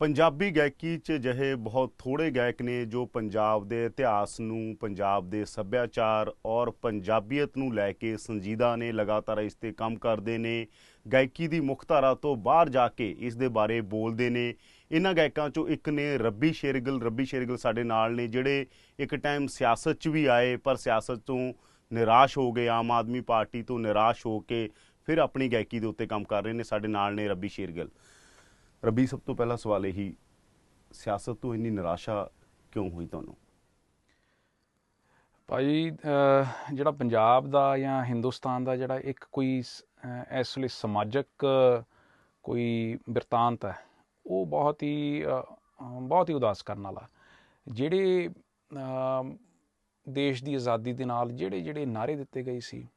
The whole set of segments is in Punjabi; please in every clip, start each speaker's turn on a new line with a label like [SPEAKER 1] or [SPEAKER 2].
[SPEAKER 1] ਪੰਜਾਬੀ ਗਾਇਕੀ 'ਚ ਜਿਹੇ ਬਹੁਤ ਥੋੜੇ ਗਾਇਕ ਨੇ ਜੋ ਪੰਜਾਬ ਦੇ ਇਤਿਹਾਸ ਨੂੰ, ਪੰਜਾਬ ਦੇ ਸੱਭਿਆਚਾਰ ਔਰ ਪੰਜਾਬੀਅਤ ਨੂੰ ਲੈ ਕੇ ਸੰਜੀਦਾ ਨੇ ਲਗਾਤਾਰ ਇਸ ਤੇ ਕੰਮ ਕਰਦੇ ਨੇ। ਗਾਇਕੀ ਦੀ ਮੁੱਖ ਧਾਰਾ ਤੋਂ ਬਾਹਰ ਜਾ ਕੇ ਇਸ ਦੇ ਬਾਰੇ ਬੋਲਦੇ ਨੇ। ਇਹਨਾਂ ਗਾਇਕਾਂ 'ਚੋਂ ਇੱਕ ਨੇ ਰੱਬੀ ਸ਼ੇਰਗਿਲ ਰੱਬੀ ਸ਼ੇਰਗਿਲ ਸਾਡੇ ਨਾਲ ਨੇ, ਜਿਹੜੇ ਇੱਕ ਟਾਈਮ ਸਿਆਸਤ 'ਚ ਵੀ ਆਏ, ਪਰ ਸਿਆਸਤ ਤੋਂ ਨਿਰਾਸ਼ ਹੋ ਗਏ, ਆਮ ਆਦਮੀ ਪਾਰਟੀ ਤੋਂ ਨਿਰਾਸ਼ ਹੋ ਕੇ ਫਿਰ ਆਪਣੀ ਗਾਇਕੀ ਦੇ ਉੱਤੇ ਕੰਮ ਕਰ ਰਹੇ ਨੇ, ਸਾਡੇ ਨਾਲ ਨੇ ਰੱਬੀ ਸ਼ੇਰਗਿਲ। ਰੱਬੀ, ਸਭ ਤੋਂ ਪਹਿਲਾ ਸਵਾਲ ਇਹੀ, ਸਿਆਸਤ ਤੋਂ ਇੰਨੀ ਨਿਰਾਸ਼ਾ ਕਿਉਂ ਹੋਈ ਤੁਹਾਨੂੰ?
[SPEAKER 2] ਭਾਈ, ਅਹ, ਜਿਹੜਾ ਪੰਜਾਬ ਦਾ ਜਾਂ ਹਿੰਦੁਸਤਾਨ ਦਾ ਜਿਹੜਾ ਇੱਕ ਕੋਈ ਸ- ਇਸ ਲਈ ਸਮਾਜਿਕ ਕੋਈ ਬਿਰਤਾਂਤ ਹੈ, ਉਹ ਬਹੁਤ ਹੀ ਬਹੁਤ ਹੀ ਉਦਾਸ ਕਰਨ ਵਾਲਾ। ਜਿਹੜੇ ਦੇਸ਼ ਦੀ ਆਜ਼ਾਦੀ ਦੇ ਨਾਲ ਜਿਹੜੇ ਜਿਹੜੇ ਨਾਰੇ ਦਿੱਤੇ ਗਏ ਸੀ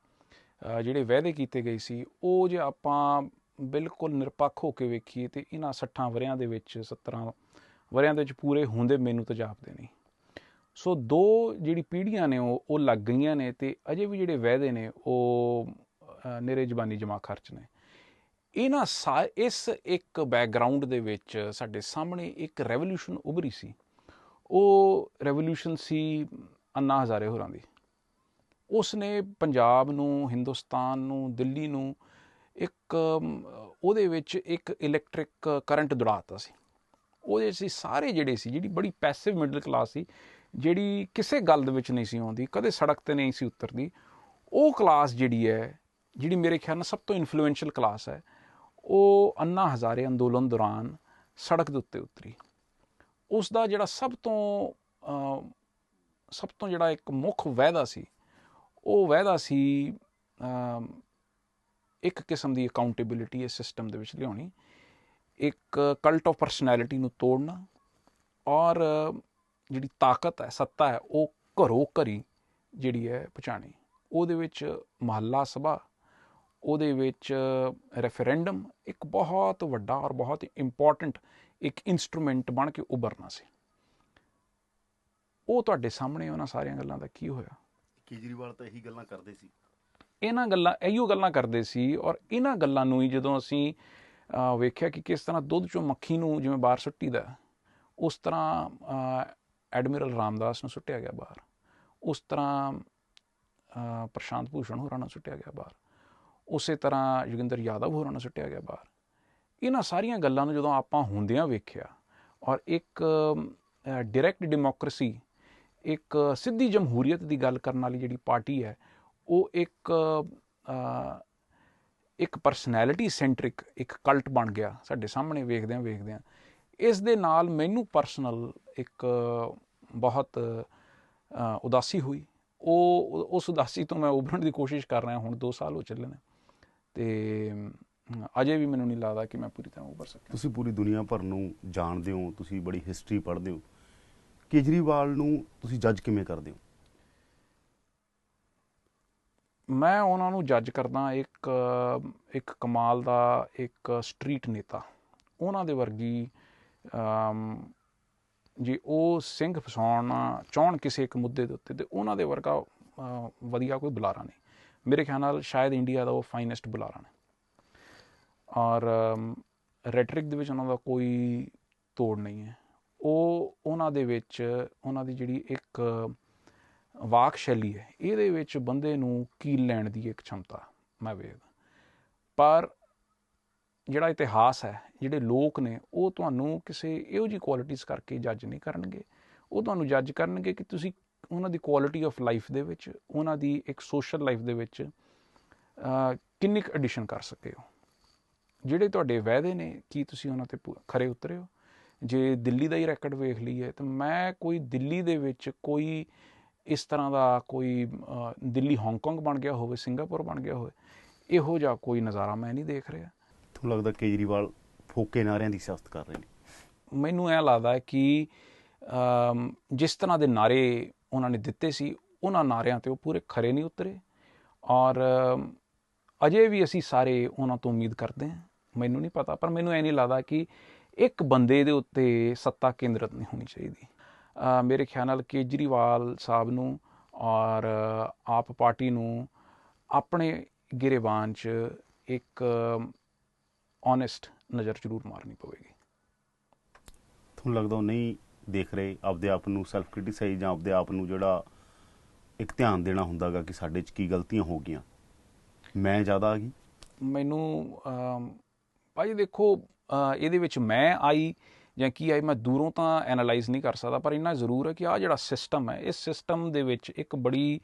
[SPEAKER 2] ਜਿਹੜੇ ਵਾਅਦੇ ਕੀਤੇ ਗਏ ਸੀ, ਉਹ ਜੇ ਆਪਾਂ ਬਿਲਕੁਲ ਨਿਰਪੱਖ ਹੋ ਕੇ ਵੇਖੀਏ ਤੇ ਇਹਨਾਂ 60 ਵਰਿਆਂ ਦੇ ਵਿੱਚ 17 ਵਰਿਆਂ ਦੇ ਵਿੱਚ ਪੂਰੇ ਹੁੰਦੇ ਮੈਨੂੰ ਤਾਂ ਜਾਪਦੇ ਨਹੀਂ ਸੋ ਦੋ ਜਿਹੜੀ ਪੀੜ੍ਹੀਆਂ ਨੇ ਉਹ ਉਹ ਲੱਗ ਗਈਆਂ ਨੇ ਤੇ ਅਜੇ ਵੀ ਜਿਹੜੇ ਵਾਅਦੇ ਨੇ ਉਹ ਅ, ਜ਼ਬਾਨੀ ਜਮਾ ਖਰਚ ਨੇ। ਇਹਨਾਂ ਸਾ ਇਸ ਇੱਕ ਬੈਕਗ੍ਰਾਉਂਡ ਦੇ ਵਿੱਚ ਸਾਡੇ ਸਾਹਮਣੇ ਇੱਕ ਰੈਵੋਲੂਸ਼ਨ ਉਭਰੀ ਸੀ। ਉਹ ਰੈਵੋਲੂਸ਼ਨ ਸੀ ਅੰਨਾ ਹਜ਼ਾਰੇ ਹੋਰਾਂ ਦੀ। ਉਸ ਨੇ ਪੰਜਾਬ ਨੂੰ ਹਿੰਦੁਸਤਾਨ ਨੂੰ ਦਿੱਲੀ ਨੂੰ ਇੱਕ ਉਹਦੇ ਵਿੱਚ ਇੱਕ ਇਲੈਕਟ੍ਰਿਕ ਕਰੰਟ ਦੌੜਾਤਾ ਸੀ। ਉਹਦੇ ਸੀ ਸਾਰੇ ਜਿਹੜੇ ਸੀ, ਜਿਹੜੀ ਬੜੀ ਪੈਸਿਵ ਮਿਡਲ ਕਲਾਸ ਸੀ, ਜਿਹੜੀ ਕਿਸੇ ਗੱਲ ਦੇ ਵਿੱਚ ਨਹੀਂ ਸੀ ਆਉਂਦੀ, ਕਦੇ ਸੜਕ ਤੇ ਨਹੀਂ ਸੀ ਉਤਰਦੀ, ਉਹ ਕਲਾਸ ਜਿਹੜੀ ਹੈ, ਜਿਹੜੀ ਮੇਰੇ ਖਿਆਲ ਨਾਲ ਸਭ ਤੋਂ ਇਨਫਲੂਐਂਸ਼ੀਅਲ ਕਲਾਸ ਹੈ, ਉਹ ਅੰਨਾ ਹਜ਼ਾਰੇ ਅੰਦੋਲਨ ਦੌਰਾਨ ਸੜਕ ਦੇ ਉੱਤੇ ਉਤਰੀ। ਉਸ ਦਾ ਜਿਹੜਾ ਸਭ ਤੋਂ ਸਭ ਤੋਂ ਜਿਹੜਾ ਇੱਕ ਮੁੱਖ ਵਾਅਦਾ ਸੀ, ਉਹ ਵਾਅਦਾ ਸੀ ਇੱਕ ਕਿਸਮ ਦੀ ਅਕਾਊਂਟੇਬਿਲਿਟੀ ਇਸ ਸਿਸਟਮ ਦੇ ਵਿੱਚ ਲਿਆਉਣੀ, ਇੱਕ ਕਲਟ ਆਫ ਪਰਸਨੈਲਿਟੀ ਨੂੰ ਤੋੜਨਾ ਔਰ ਜਿਹੜੀ ਤਾਕਤ ਹੈ, ਸੱਤਾ ਹੈ, ਉਹ ਘਰੋ ਘਰੀ ਜਿਹੜੀ ਹੈ ਪਹੁੰਚਾਣੀ ਉਹਦੇ ਵਿੱਚ ਮਹੱਲਾ ਸਭਾ, ਉਹਦੇ ਵਿੱਚ ਰੈਫਰੈਂਡਮ ਇੱਕ ਬਹੁਤ ਵੱਡਾ ਔਰ ਬਹੁਤ ਇੰਪੋਰਟੈਂਟ ਇੱਕ ਇਨਸਟਰੂਮੈਂਟ ਬਣ ਕੇ ਉੱਭਰਨਾ ਸੀ। ਉਹ ਤੁਹਾਡੇ ਸਾਹਮਣੇ ਉਹਨਾਂ ਸਾਰੀਆਂ ਗੱਲਾਂ ਦਾ ਕੀ ਹੋਇਆ?
[SPEAKER 1] ਕੇਜਰੀਵਾਲ ਤਾਂ ਇਹੀ ਗੱਲਾਂ ਕਰਦੇ ਸੀ।
[SPEAKER 2] ਇਹਨਾਂ ਗੱਲਾਂ ਇਹੀਓ ਗੱਲਾਂ ਕਰਦੇ ਸੀ ਔਰ ਇਹਨਾਂ ਗੱਲਾਂ ਨੂੰ ਹੀ ਜਦੋਂ ਅਸੀਂ ਵੇਖਿਆ ਕਿ ਕਿਸ ਤਰ੍ਹਾਂ ਦੁੱਧ ਚੋਂ ਮੱਖੀ ਨੂੰ ਜਿਵੇਂ ਬਾਹਰ ਸੁੱਟੀਦਾ ਹੈ, ਉਸ ਤਰ੍ਹਾਂ ਐਡਮਿਰਲ ਰਾਮਦਾਸ ਨੂੰ ਸੁੱਟਿਆ ਗਿਆ ਬਾਹਰ। ਉਸ ਤਰ੍ਹਾਂ ਪ੍ਰਸ਼ਾਂਤ ਭੂਸ਼ਣ ਹੋਰਾਂ ਨੂੰ ਸੁੱਟਿਆ ਗਿਆ ਬਾਹਰ। ਉਸੇ ਤਰ੍ਹਾਂ ਯੋਗਿੰਦਰ ਯਾਦਵ ਹੋਰਾਂ ਨੂੰ ਸੁੱਟਿਆ ਗਿਆ ਬਾਹਰ। ਇਹਨਾਂ ਸਾਰੀਆਂ ਗੱਲਾਂ ਨੂੰ ਜਦੋਂ ਆਪਾਂ ਹੁੰਦਿਆਂ ਵੇਖਿਆ ਔਰ ਇੱਕ ਡਾਇਰੈਕਟ ਡੈਮੋਕ੍ਰੇਸੀ ਇੱਕ ਸਿੱਧੀ ਜਮਹੂਰੀਅਤ ਦੀ ਗੱਲ ਕਰਨ ਵਾਲੀ ਜਿਹੜੀ ਪਾਰਟੀ ਹੈ ਉਹ ਇੱਕ ਇੱਕ ਪਰਸਨੈਲਿਟੀ ਸੈਂਟਰਿਕ ਇੱਕ ਕਲਟ ਬਣ ਗਿਆ ਸਾਡੇ ਸਾਹਮਣੇ ਵੇਖਦਿਆਂ ਵੇਖਦਿਆਂ। ਇਸ ਦੇ ਨਾਲ ਮੈਨੂੰ ਪਰਸਨਲ ਇੱਕ ਬਹੁਤ ਉਦਾਸੀ ਹੋਈ। ਉਹ, ਉਸ ਉਦਾਸੀ ਤੋਂ ਮੈਂ ਉਭਰਨ ਦੀ ਕੋਸ਼ਿਸ਼ ਕਰ ਰਿਹਾ, ਹੁਣ 2 ਸਾਲ ਹੋ ਚੱਲੇ ਨੇ। ਤੇ, ਅਜੇ ਵੀ ਮੈਨੂੰ ਨਹੀਂ ਲੱਗਦਾ ਕਿ ਮੈਂ ਪੂਰੀ ਤਰ੍ਹਾਂ ਉਭਰ ਸਕਿਆ।
[SPEAKER 1] ਤੁਸੀਂ ਪੂਰੀ ਦੁਨੀਆ ਭਰ ਨੂੰ ਜਾਣਦੇ ਹੋ, ਤੁਸੀਂ ਬੜੀ ਹਿਸਟਰੀ ਪੜ੍ਹਦੇ ਹੋ। ਕੇਜਰੀਵਾਲ ਨੂੰ ਤੁਸੀਂ ਜੱਜ ਕਿਵੇਂ ਕਰਦੇ ਹੋ?
[SPEAKER 2] ਮੈਂ ਉਹਨਾਂ ਨੂੰ ਜੱਜ ਕਰਦਾ ਇੱਕ ਇੱਕ ਕਮਾਲ ਦਾ ਇੱਕ ਸਟਰੀਟ ਨੇਤਾ। ਉਹਨਾਂ ਦੇ ਵਰਗੀ ਜੇ ਉਹ ਸਿੰਘ ਫਸਾਉਣਾ, ਚਾਹਣ ਕਿਸੇ ਇੱਕ ਮੁੱਦੇ ਦੇ ਉੱਤੇ, ਤੇ ਉਹਨਾਂ ਦੇ ਵਰਗਾ ਵਧੀਆ ਕੋਈ ਬੁਲਾਰਾ ਨਹੀਂ। ਮੇਰੇ ਖਿਆਲ ਨਾਲ ਸ਼ਾਇਦ ਇੰਡੀਆ ਦਾ ਉਹ ਫਾਈਨੈਸਟ ਬੁਲਾਰਾ ਨੇ। ਔਰ ਰੈਟਰਿਕ ਦੇ ਵਿੱਚ ਉਹਨਾਂ ਦਾ ਕੋਈ ਤੋੜ ਨਹੀਂ ਹੈ। ਉਹ, ਉਹਨਾਂ ਦੇ ਵਿੱਚ, ਉਹਨਾਂ ਦੀ ਜਿਹੜੀ ਇੱਕ ਵਾਕ ਸ਼ੈਲੀ ਹੈ ਇਹਦੇ ਵਿੱਚ ਬੰਦੇ ਨੂੰ ਕੀਲ ਲੈਣ ਦੀ ਇੱਕ क्षमता ਮੈਂ ਵੇਖਦਾ ਪਰ ਜਿਹੜਾ ਇਤਿਹਾਸ ਹੈ ਜਿਹੜੇ ਲੋਕ ਨੇ ਉਹ ਤੁਹਾਨੂੰ ਕਿਸੇ ਇਹੋ ਜੀ ਕੁਆਲਿਟੀਆਂ ਕਰਕੇ ਜੱਜ ਨਹੀਂ ਕਰਨਗੇ ਉਹ ਤੁਹਾਨੂੰ ਜੱਜ ਕਰਨਗੇ ਕਿ ਤੁਸੀਂ ਉਹਨਾਂ ਦੀ ਕੁਆਲਿਟੀ ਆਫ ਲਾਈਫ ਦੇ ਵਿੱਚ ਉਹਨਾਂ ਦੀ ਇੱਕ ਸੋਸ਼ਲ ਲਾਈਫ ਦੇ ਵਿੱਚ ਅਹ, ਕਿੰਨੀ ਕੁ ਐਡੀਸ਼ਨ ਕਰ ਸਕੇ ਹੋ ਜਿਹੜੇ ਤੁਹਾਡੇ ਵਾਅਦੇ ਨੇ ਕੀ ਤੁਸੀਂ ਉਹਨਾਂ ਤੇ ਪੂ- ਖਰੇ ਉਤਰੇ ਹੋ ਜੇ ਦਿੱਲੀ ਦਾ ਹੀ ਰੈਕੋਰਡ ਵੇਖ ਲਈਏ ਤਾਂ ਮੈਂ ਕੋਈ ਦਿੱਲੀ ਦੇ ਵਿੱਚ ਕੋਈ ਇਸ ਤਰ੍ਹਾਂ ਦਾ ਕੋਈ ਦਿੱਲੀ ਹਾਂਗਕਾਂਗ ਬਣ ਗਿਆ ਹੋਵੇ ਸਿੰਗਾਪੁਰ ਬਣ ਗਿਆ ਹੋਵੇ ਇਹੋ ਜਿਹਾ ਕੋਈ ਨਜ਼ਾਰਾ ਮੈਂ ਨਹੀਂ ਦੇਖ ਰਿਹਾ।
[SPEAKER 1] ਤੁਹਾਨੂੰ ਲੱਗਦਾ ਕੇਜਰੀਵਾਲ ਫੋਕੇ ਨਾਰਿਆਂ ਦੀ ਸਿਆਸਤ ਕਰ ਰਹੇ ਨੇ?
[SPEAKER 2] ਮੈਨੂੰ ਇਹ ਲੱਗਦਾ ਹੈ ਕਿ ਜਿਸ ਤਰ੍ਹਾਂ ਦੇ ਨਾਰੇ ਉਹਨਾਂ ਨੇ ਦਿੱਤੇ ਸੀ ਉਹਨਾਂ ਨਾਰਿਆਂ ਤੇ ਉਹ ਪੂਰੇ ਖਰੇ ਨਹੀਂ ਉਤਰੇ। ਔਰ ਅਜੇ ਵੀ ਅਸੀਂ ਸਾਰੇ ਉਹਨਾਂ ਤੋਂ ਉਮੀਦ ਕਰਦੇ ਹਾਂ। ਮੈਨੂੰ ਨਹੀਂ ਪਤਾ ਪਰ ਮੈਨੂੰ ਇਹ ਨਹੀਂ ਲੱਗਦਾ ਕਿ ਇੱਕ ਬੰਦੇ ਦੇ ਉੱਤੇ ਸੱਤਾ ਕੇਂਦਰਿਤ ਨਹੀਂ ਹੋਣੀ ਚਾਹੀਦੀ। ਮੇਰੇ ਖਿਆਲ ਨਾਲ ਕੇਜਰੀਵਾਲ ਸਾਹਿਬ ਨੂੰ ਔਰ ਆਪ ਪਾਰਟੀ ਨੂੰ ਆਪਣੇ ਗਿਰੇਬਾਨ 'ਚ ਇੱਕ ਓਨੈਸਟ ਨਜ਼ਰ ਜ਼ਰੂਰ ਮਾਰਨੀ ਪਵੇਗੀ।
[SPEAKER 1] ਤੁਹਾਨੂੰ ਲੱਗਦਾ ਨਹੀਂ ਦੇਖ ਰਹੇ ਆਪਦੇ ਆਪ ਨੂੰ ਸੈਲਫ ਕ੍ਰਿਟਿਸਾਈਜ਼ ਜਾਂ ਆਪਦੇ ਆਪ ਨੂੰ ਜਿਹੜਾ ਇੱਕ ਧਿਆਨ ਦੇਣਾ ਹੁੰਦਾਗਾ ਕਿ ਸਾਡੇ 'ਚ ਕੀ ਗਲਤੀਆਂ ਹੋ ਗਈਆਂ? ਮੈਂ ਜ਼ਿਆਦਾ ਆ ਗਈ।
[SPEAKER 2] ਮੈਨੂੰ ਭਾਜੀ ਦੇਖੋ ਇਹਦੇ ਵਿੱਚ ਮੈਂ ਆਈ ਜਾਂ ਕੀ ਆਈ ਮੈਂ ਦੂਰੋਂ ਤਾਂ ਐਨਾਲਾਈਜ਼ ਨਹੀਂ ਕਰ ਸਕਦਾ, ਪਰ ਇੰਨਾ ਜ਼ਰੂਰ ਹੈ ਕਿ ਆ ਜਿਹੜਾ ਸਿਸਟਮ ਹੈ, ਇਸ ਸਿਸਟਮ ਦੇ ਵਿੱਚ ਇੱਕ ਬੜੀ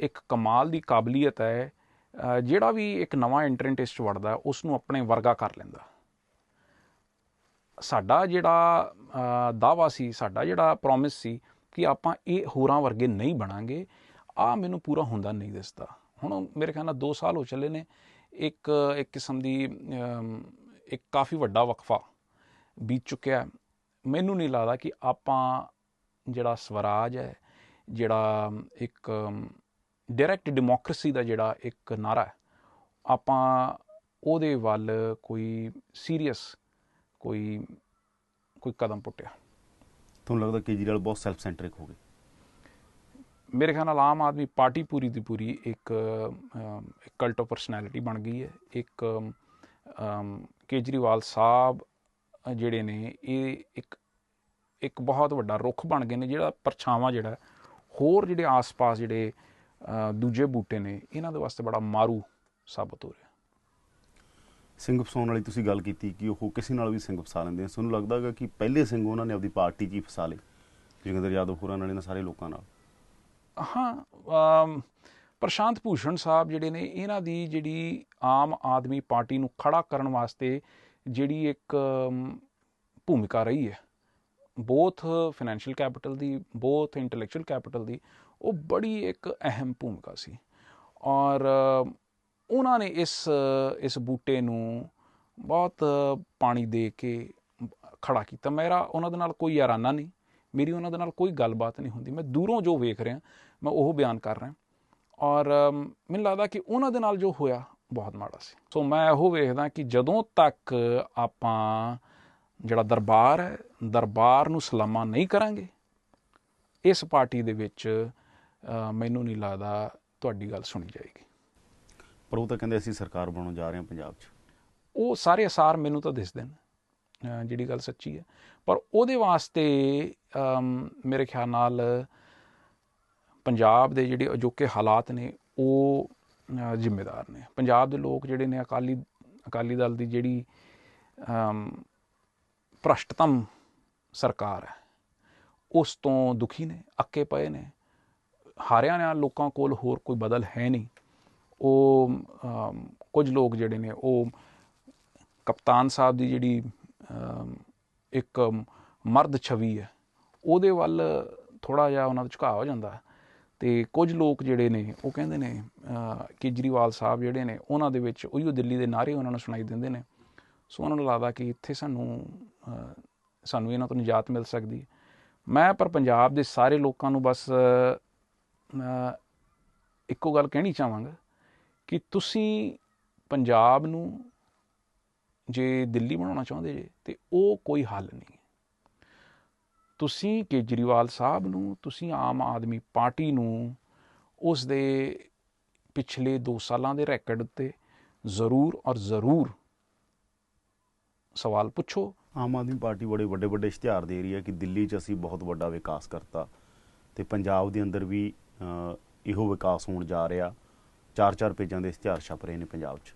[SPEAKER 2] ਇੱਕ ਕਮਾਲ ਦੀ ਕਾਬਲੀਅਤ ਹੈ ਜਿਹੜਾ ਵੀ ਇੱਕ ਨਵਾਂ ਐਂਟਰੈਂਟ ਇਸ 'ਚ ਵੜਦਾ ਉਸ ਨੂੰ ਆਪਣੇ ਵਰਗਾ ਕਰ ਲੈਂਦਾ। ਸਾਡਾ ਜਿਹੜਾ ਦਾਵਾ ਸੀ, ਸਾਡਾ ਜਿਹੜਾ ਪ੍ਰੋਮਿਸ ਸੀ ਕਿ ਆਪਾਂ ਇਹ ਹੋਰਾਂ ਵਰਗੇ ਨਹੀਂ ਬਣਾਂਗੇ ਆ ਮੈਨੂੰ ਪੂਰਾ ਹੁੰਦਾ ਨਹੀਂ ਦਿਸਦਾ। ਹੁਣ ਮੇਰੇ ਖਿਆਲ ਨਾਲ 2 ਸਾਲ ਹੋ ਚੱਲੇ ਨੇ, ਇੱਕ ਇੱਕ ਕਿਸਮ ਦੀ ਇੱਕ ਕਾਫੀ ਵੱਡਾ ਵਕਫਾ ਬੀਤ ਚੁੱਕਿਆ। ਮੈਨੂੰ ਨਹੀਂ ਲੱਗਦਾ ਕਿ ਆਪਾਂ ਜਿਹੜਾ ਸਵਰਾਜ ਹੈ ਜਿਹੜਾ ਇੱਕ ਡਾਇਰੈਕਟ ਡੈਮੋਕ੍ਰੇਸੀ ਦਾ ਜਿਹੜਾ ਇੱਕ ਨਾਰਾ ਹੈ ਆਪਾਂ ਉਹਦੇ ਵੱਲ ਕੋਈ ਸੀਰੀਅਸ ਕੋਈ ਕੋਈ ਕਦਮ ਪੁੱਟਿਆ।
[SPEAKER 1] ਤੁਹਾਨੂੰ ਲੱਗਦਾ ਕੇਜਰੀਵਾਲ ਬਹੁਤ ਸੈਲਫ ਸੈਂਟਰਿਕ ਹੋ ਗਏ?
[SPEAKER 2] ਮੇਰੇ ਖਿਆਲ ਨਾਲ ਆਮ ਆਦਮੀ ਪਾਰਟੀ ਪੂਰੀ ਦੀ ਪੂਰੀ ਇੱਕ ਕਲਟ ਆਫ ਪਰਸਨੈਲਿਟੀ ਬਣ ਗਈ ਹੈ। ਇੱਕ ਕੇਜਰੀਵਾਲ ਸਾਹਿਬ ਜਿਹੜੇ ਨੇ ਇਹ ਇੱਕ ਇੱਕ ਬਹੁਤ ਵੱਡਾ ਰੁੱਖ ਬਣ ਗਏ ਨੇ ਜਿਹੜਾ ਪਰਛਾਵਾਂ ਜਿਹੜਾ ਹੋਰ ਜਿਹੜੇ ਆਸ-ਪਾਸ ਜਿਹੜੇ ਦੂਜੇ ਬੂਟੇ ਨੇ ਇਹਨਾਂ ਦੇ ਵਾਸਤੇ ਬੜਾ ਮਾਰੂ ਸਾਬਤ ਹੋ ਰਿਹਾ।
[SPEAKER 1] ਸਿੰਘ ਫਸਾਉਣ ਵਾਲੀ ਤੁਸੀਂ ਗੱਲ ਕੀਤੀ ਕਿ ਉਹ ਕਿਸੇ ਨਾਲ ਵੀ ਸਿੰਘ ਫਸਾ ਲੈਂਦੇ ਆ। ਤੁਹਾਨੂੰ ਲੱਗਦਾ ਹੈਗਾ ਕਿ ਪਹਿਲੇ ਸਿੰਘ ਉਹਨਾਂ ਨੇ ਆਪਦੀ ਪਾਰਟੀ 'ਚ ਹੀ ਫਸਾ ਲਏ ਜੋਗਿੰਦਰ ਯਾਦਵ ਹੋਰਾਂ ਨਾਲ ਇਹਨਾਂ ਸਾਰੇ ਲੋਕਾਂ ਨਾਲ?
[SPEAKER 2] ਹਾਂ ਪ੍ਰਸ਼ਾਂਤ ਭੂਸ਼ਣ ਸਾਹਿਬ ਜਿਹੜੇ ਨੇ ਇਹਨਾਂ ਦੀ ਜਿਹੜੀ ਆਮ ਆਦਮੀ ਪਾਰਟੀ ਨੂੰ ਖੜਾ ਕਰਨ ਵਾਸਤੇ ਜਿਹੜੀ ਇੱਕ ਭੂਮਿਕਾ ਰਹੀ ਹੈ ਬੋਥ ਫਾਈਨੈਂਸ਼ੀਅਲ ਕੈਪੀਟਲ ਦੀ ਬੋਥ ਇੰਟੈਲੈਕਚੁਅਲ ਕੈਪੀਟਲ ਦੀ, ਉਹ ਬੜੀ ਇੱਕ ਅਹਿਮ ਭੂਮਿਕਾ ਸੀ। ਔਰ ਉਹਨਾਂ ਨੇ ਇਸ ਇਸ ਬੂਟੇ ਨੂੰ ਬਹੁਤ ਪਾਣੀ ਦੇ ਕੇ ਖੜਾ ਕੀਤਾ। ਮੇਰਾ ਉਹਨਾਂ ਦੇ ਨਾਲ ਕੋਈ ਯਾਰਾਨਾ ਨਹੀਂ, ਮੇਰੀ ਉਹਨਾਂ ਦੇ ਨਾਲ ਕੋਈ ਗੱਲਬਾਤ ਨਹੀਂ ਹੁੰਦੀ। ਮੈਂ ਦੂਰੋਂ ਜੋ ਵੇਖ ਰਿਹਾ, ਮੈਂ ਉਹ ਬਿਆਨ ਕਰ ਰਿਹਾ। ਔਰ ਮੈਨੂੰ ਲੱਗਦਾ ਕਿ ਉਹਨਾਂ ਦੇ ਨਾਲ ਜੋ ਹੋਇਆ ਬਹੁਤ ਮਾੜਾ ਸੀ। ਸੋ ਮੈਂ ਉਹ ਵੇਖਦਾ ਕਿ ਜਦੋਂ ਤੱਕ ਆਪਾਂ ਜਿਹੜਾ ਦਰਬਾਰ ਹੈ ਦਰਬਾਰ ਨੂੰ ਸਲਾਮਾ ਨਹੀਂ ਕਰਾਂਗੇ ਇਸ ਪਾਰਟੀ ਦੇ ਵਿੱਚ ਮੈਨੂੰ ਨਹੀਂ ਲੱਗਦਾ ਤੁਹਾਡੀ ਗੱਲ ਸੁਣੀ ਜਾਏਗੀ।
[SPEAKER 1] ਪਰ ਉਹ ਤਾਂ ਕਹਿੰਦੇ ਅਸੀਂ ਸਰਕਾਰ ਬਣਾਉਣ ਜਾ ਰਹੇ ਹਾਂ ਪੰਜਾਬ 'ਚ।
[SPEAKER 2] ਉਹ ਸਾਰੇ ਅਸਾਰ ਮੈਨੂੰ ਤਾਂ ਦਿਸਦੇ ਨੇ ਜਿਹੜੀ ਗੱਲ ਸੱਚੀ ਹੈ। ਪਰ ਉਹਦੇ ਵਾਸਤੇ ਮੇਰੇ ਖਿਆਲ ਨਾਲ ਪੰਜਾਬ ਦੇ ਜਿਹੜੇ ਅਜੋਕੇ ਹਾਲਾਤ ਨੇ ਉਹ ਜ਼ਿੰਮੇਦਾਰ ਨੇ। ਪੰਜਾਬ ਦੇ ਲੋਕ ਜਿਹੜੇ ਨੇ ਅਕਾਲੀ ਅਕਾਲੀ ਦਲ ਦੀ ਜਿਹੜੀ ਭ੍ਰਸ਼ਟਤਮ ਸਰਕਾਰ ਹੈ, ਉਸ ਤੋਂ ਦੁਖੀ ਨੇ, ਅੱਕੇ ਪਏ ਨੇ। ਹਾਰਿਆਂ ਨਾਲ ਲੋਕਾਂ ਕੋਲ ਹੋਰ ਕੋਈ ਬਦਲ ਹੈ ਨਹੀਂ। ਉਹ ਕੁਝ ਲੋਕ ਜਿਹੜੇ ਨੇ, ਉਹ ਕਪਤਾਨ ਸਾਹਿਬ ਦੀ ਜਿਹੜੀ ਇੱਕ ਮਰਦ ਛਵੀ ਹੈ, ਉਹਦੇ ਵੱਲ ਥੋੜਾ ਜਿਹਾ ਉਹਨਾਂ ਦਾ ਝੁਕਾਅ ਹੋ ਜਾਂਦਾ ਹੈ। ਤੇ ਕੁਝ ਲੋਕ ਜਿਹੜੇ ਨੇ, ਉਹ ਕਹਿੰਦੇ ਨੇ ਕੇਜਰੀਵਾਲ ਸਾਹਿਬ ਜਿਹੜੇ ਨੇ, ਉਹਨਾਂ ਦੇ ਵਿੱਚ ਉਹੀਓ ਦਿੱਲੀ ਦੇ ਨਾਰੇ ਉਹਨਾਂ ਨੂੰ ਸੁਣਾਈ ਦਿੰਦੇ ਨੇ। ਸੋ ਉਹਨਾਂ ਨੂੰ ਲੱਗਦਾ ਕਿ ਇੱਥੇ ਸਾਨੂੰ ਸਾਨੂੰ ਇਹਨਾਂ ਤੋਂ ਨਿਜਾਤ ਮਿਲ ਸਕਦੀ ਹੈ। ਮੈਂ ਪਰ ਪੰਜਾਬ ਦੇ ਸਾਰੇ ਲੋਕਾਂ ਨੂੰ ਬਸ ਇੱਕੋ ਗੱਲ ਕਹਿਣੀ ਚਾਹਾਂਗਾ ਕਿ ਤੁਸੀਂ ਪੰਜਾਬ ਨੂੰ ਜੇ ਦਿੱਲੀ ਬਣਾਉਣਾ ਚਾਹੁੰਦੇ ਜੇ, ਤੇ ਉਹ ਕੋਈ ਹੱਲ ਨਹੀਂ ਤੁਸੀਂ ਕੇਜਰੀਵਾਲ ਸਾਹਿਬ ਨੂੰ ਤੁਸੀਂ ਆਮ ਆਦਮੀ ਪਾਰਟੀ ਨੂੰ ਉਸ ਦੇ ਪਿਛਲੇ 2 ਸਾਲਾਂ ਦੇ ਰੈਕੋਰਡ ਉੱਤੇ ਜ਼ਰੂਰ ਔਰ ਜ਼ਰੂਰ ਸਵਾਲ ਪੁੱਛੋ।
[SPEAKER 1] ਆਮ ਆਦਮੀ ਪਾਰਟੀ ਬੜੇ ਵੱਡੇ ਵੱਡੇ ਇਸ਼ਤਿਹਾਰ ਦੇ ਰਹੀ ਹੈ ਕਿ ਦਿੱਲੀ 'ਚ ਅਸੀਂ ਬਹੁਤ ਵੱਡਾ ਵਿਕਾਸ ਕਰਤਾ ਤੇ ਪੰਜਾਬ ਦੇ ਅੰਦਰ ਵੀ ਇਹੋ ਵਿਕਾਸ ਹੋਣ ਜਾ ਰਿਹਾ। ਚਾਰ ਚਾਰ ਪੇਜਾਂ ਦੇ ਇਸ਼ਤਿਹਾਰ ਛਪ ਰਹੇ ਨੇ ਪੰਜਾਬ 'ਚ।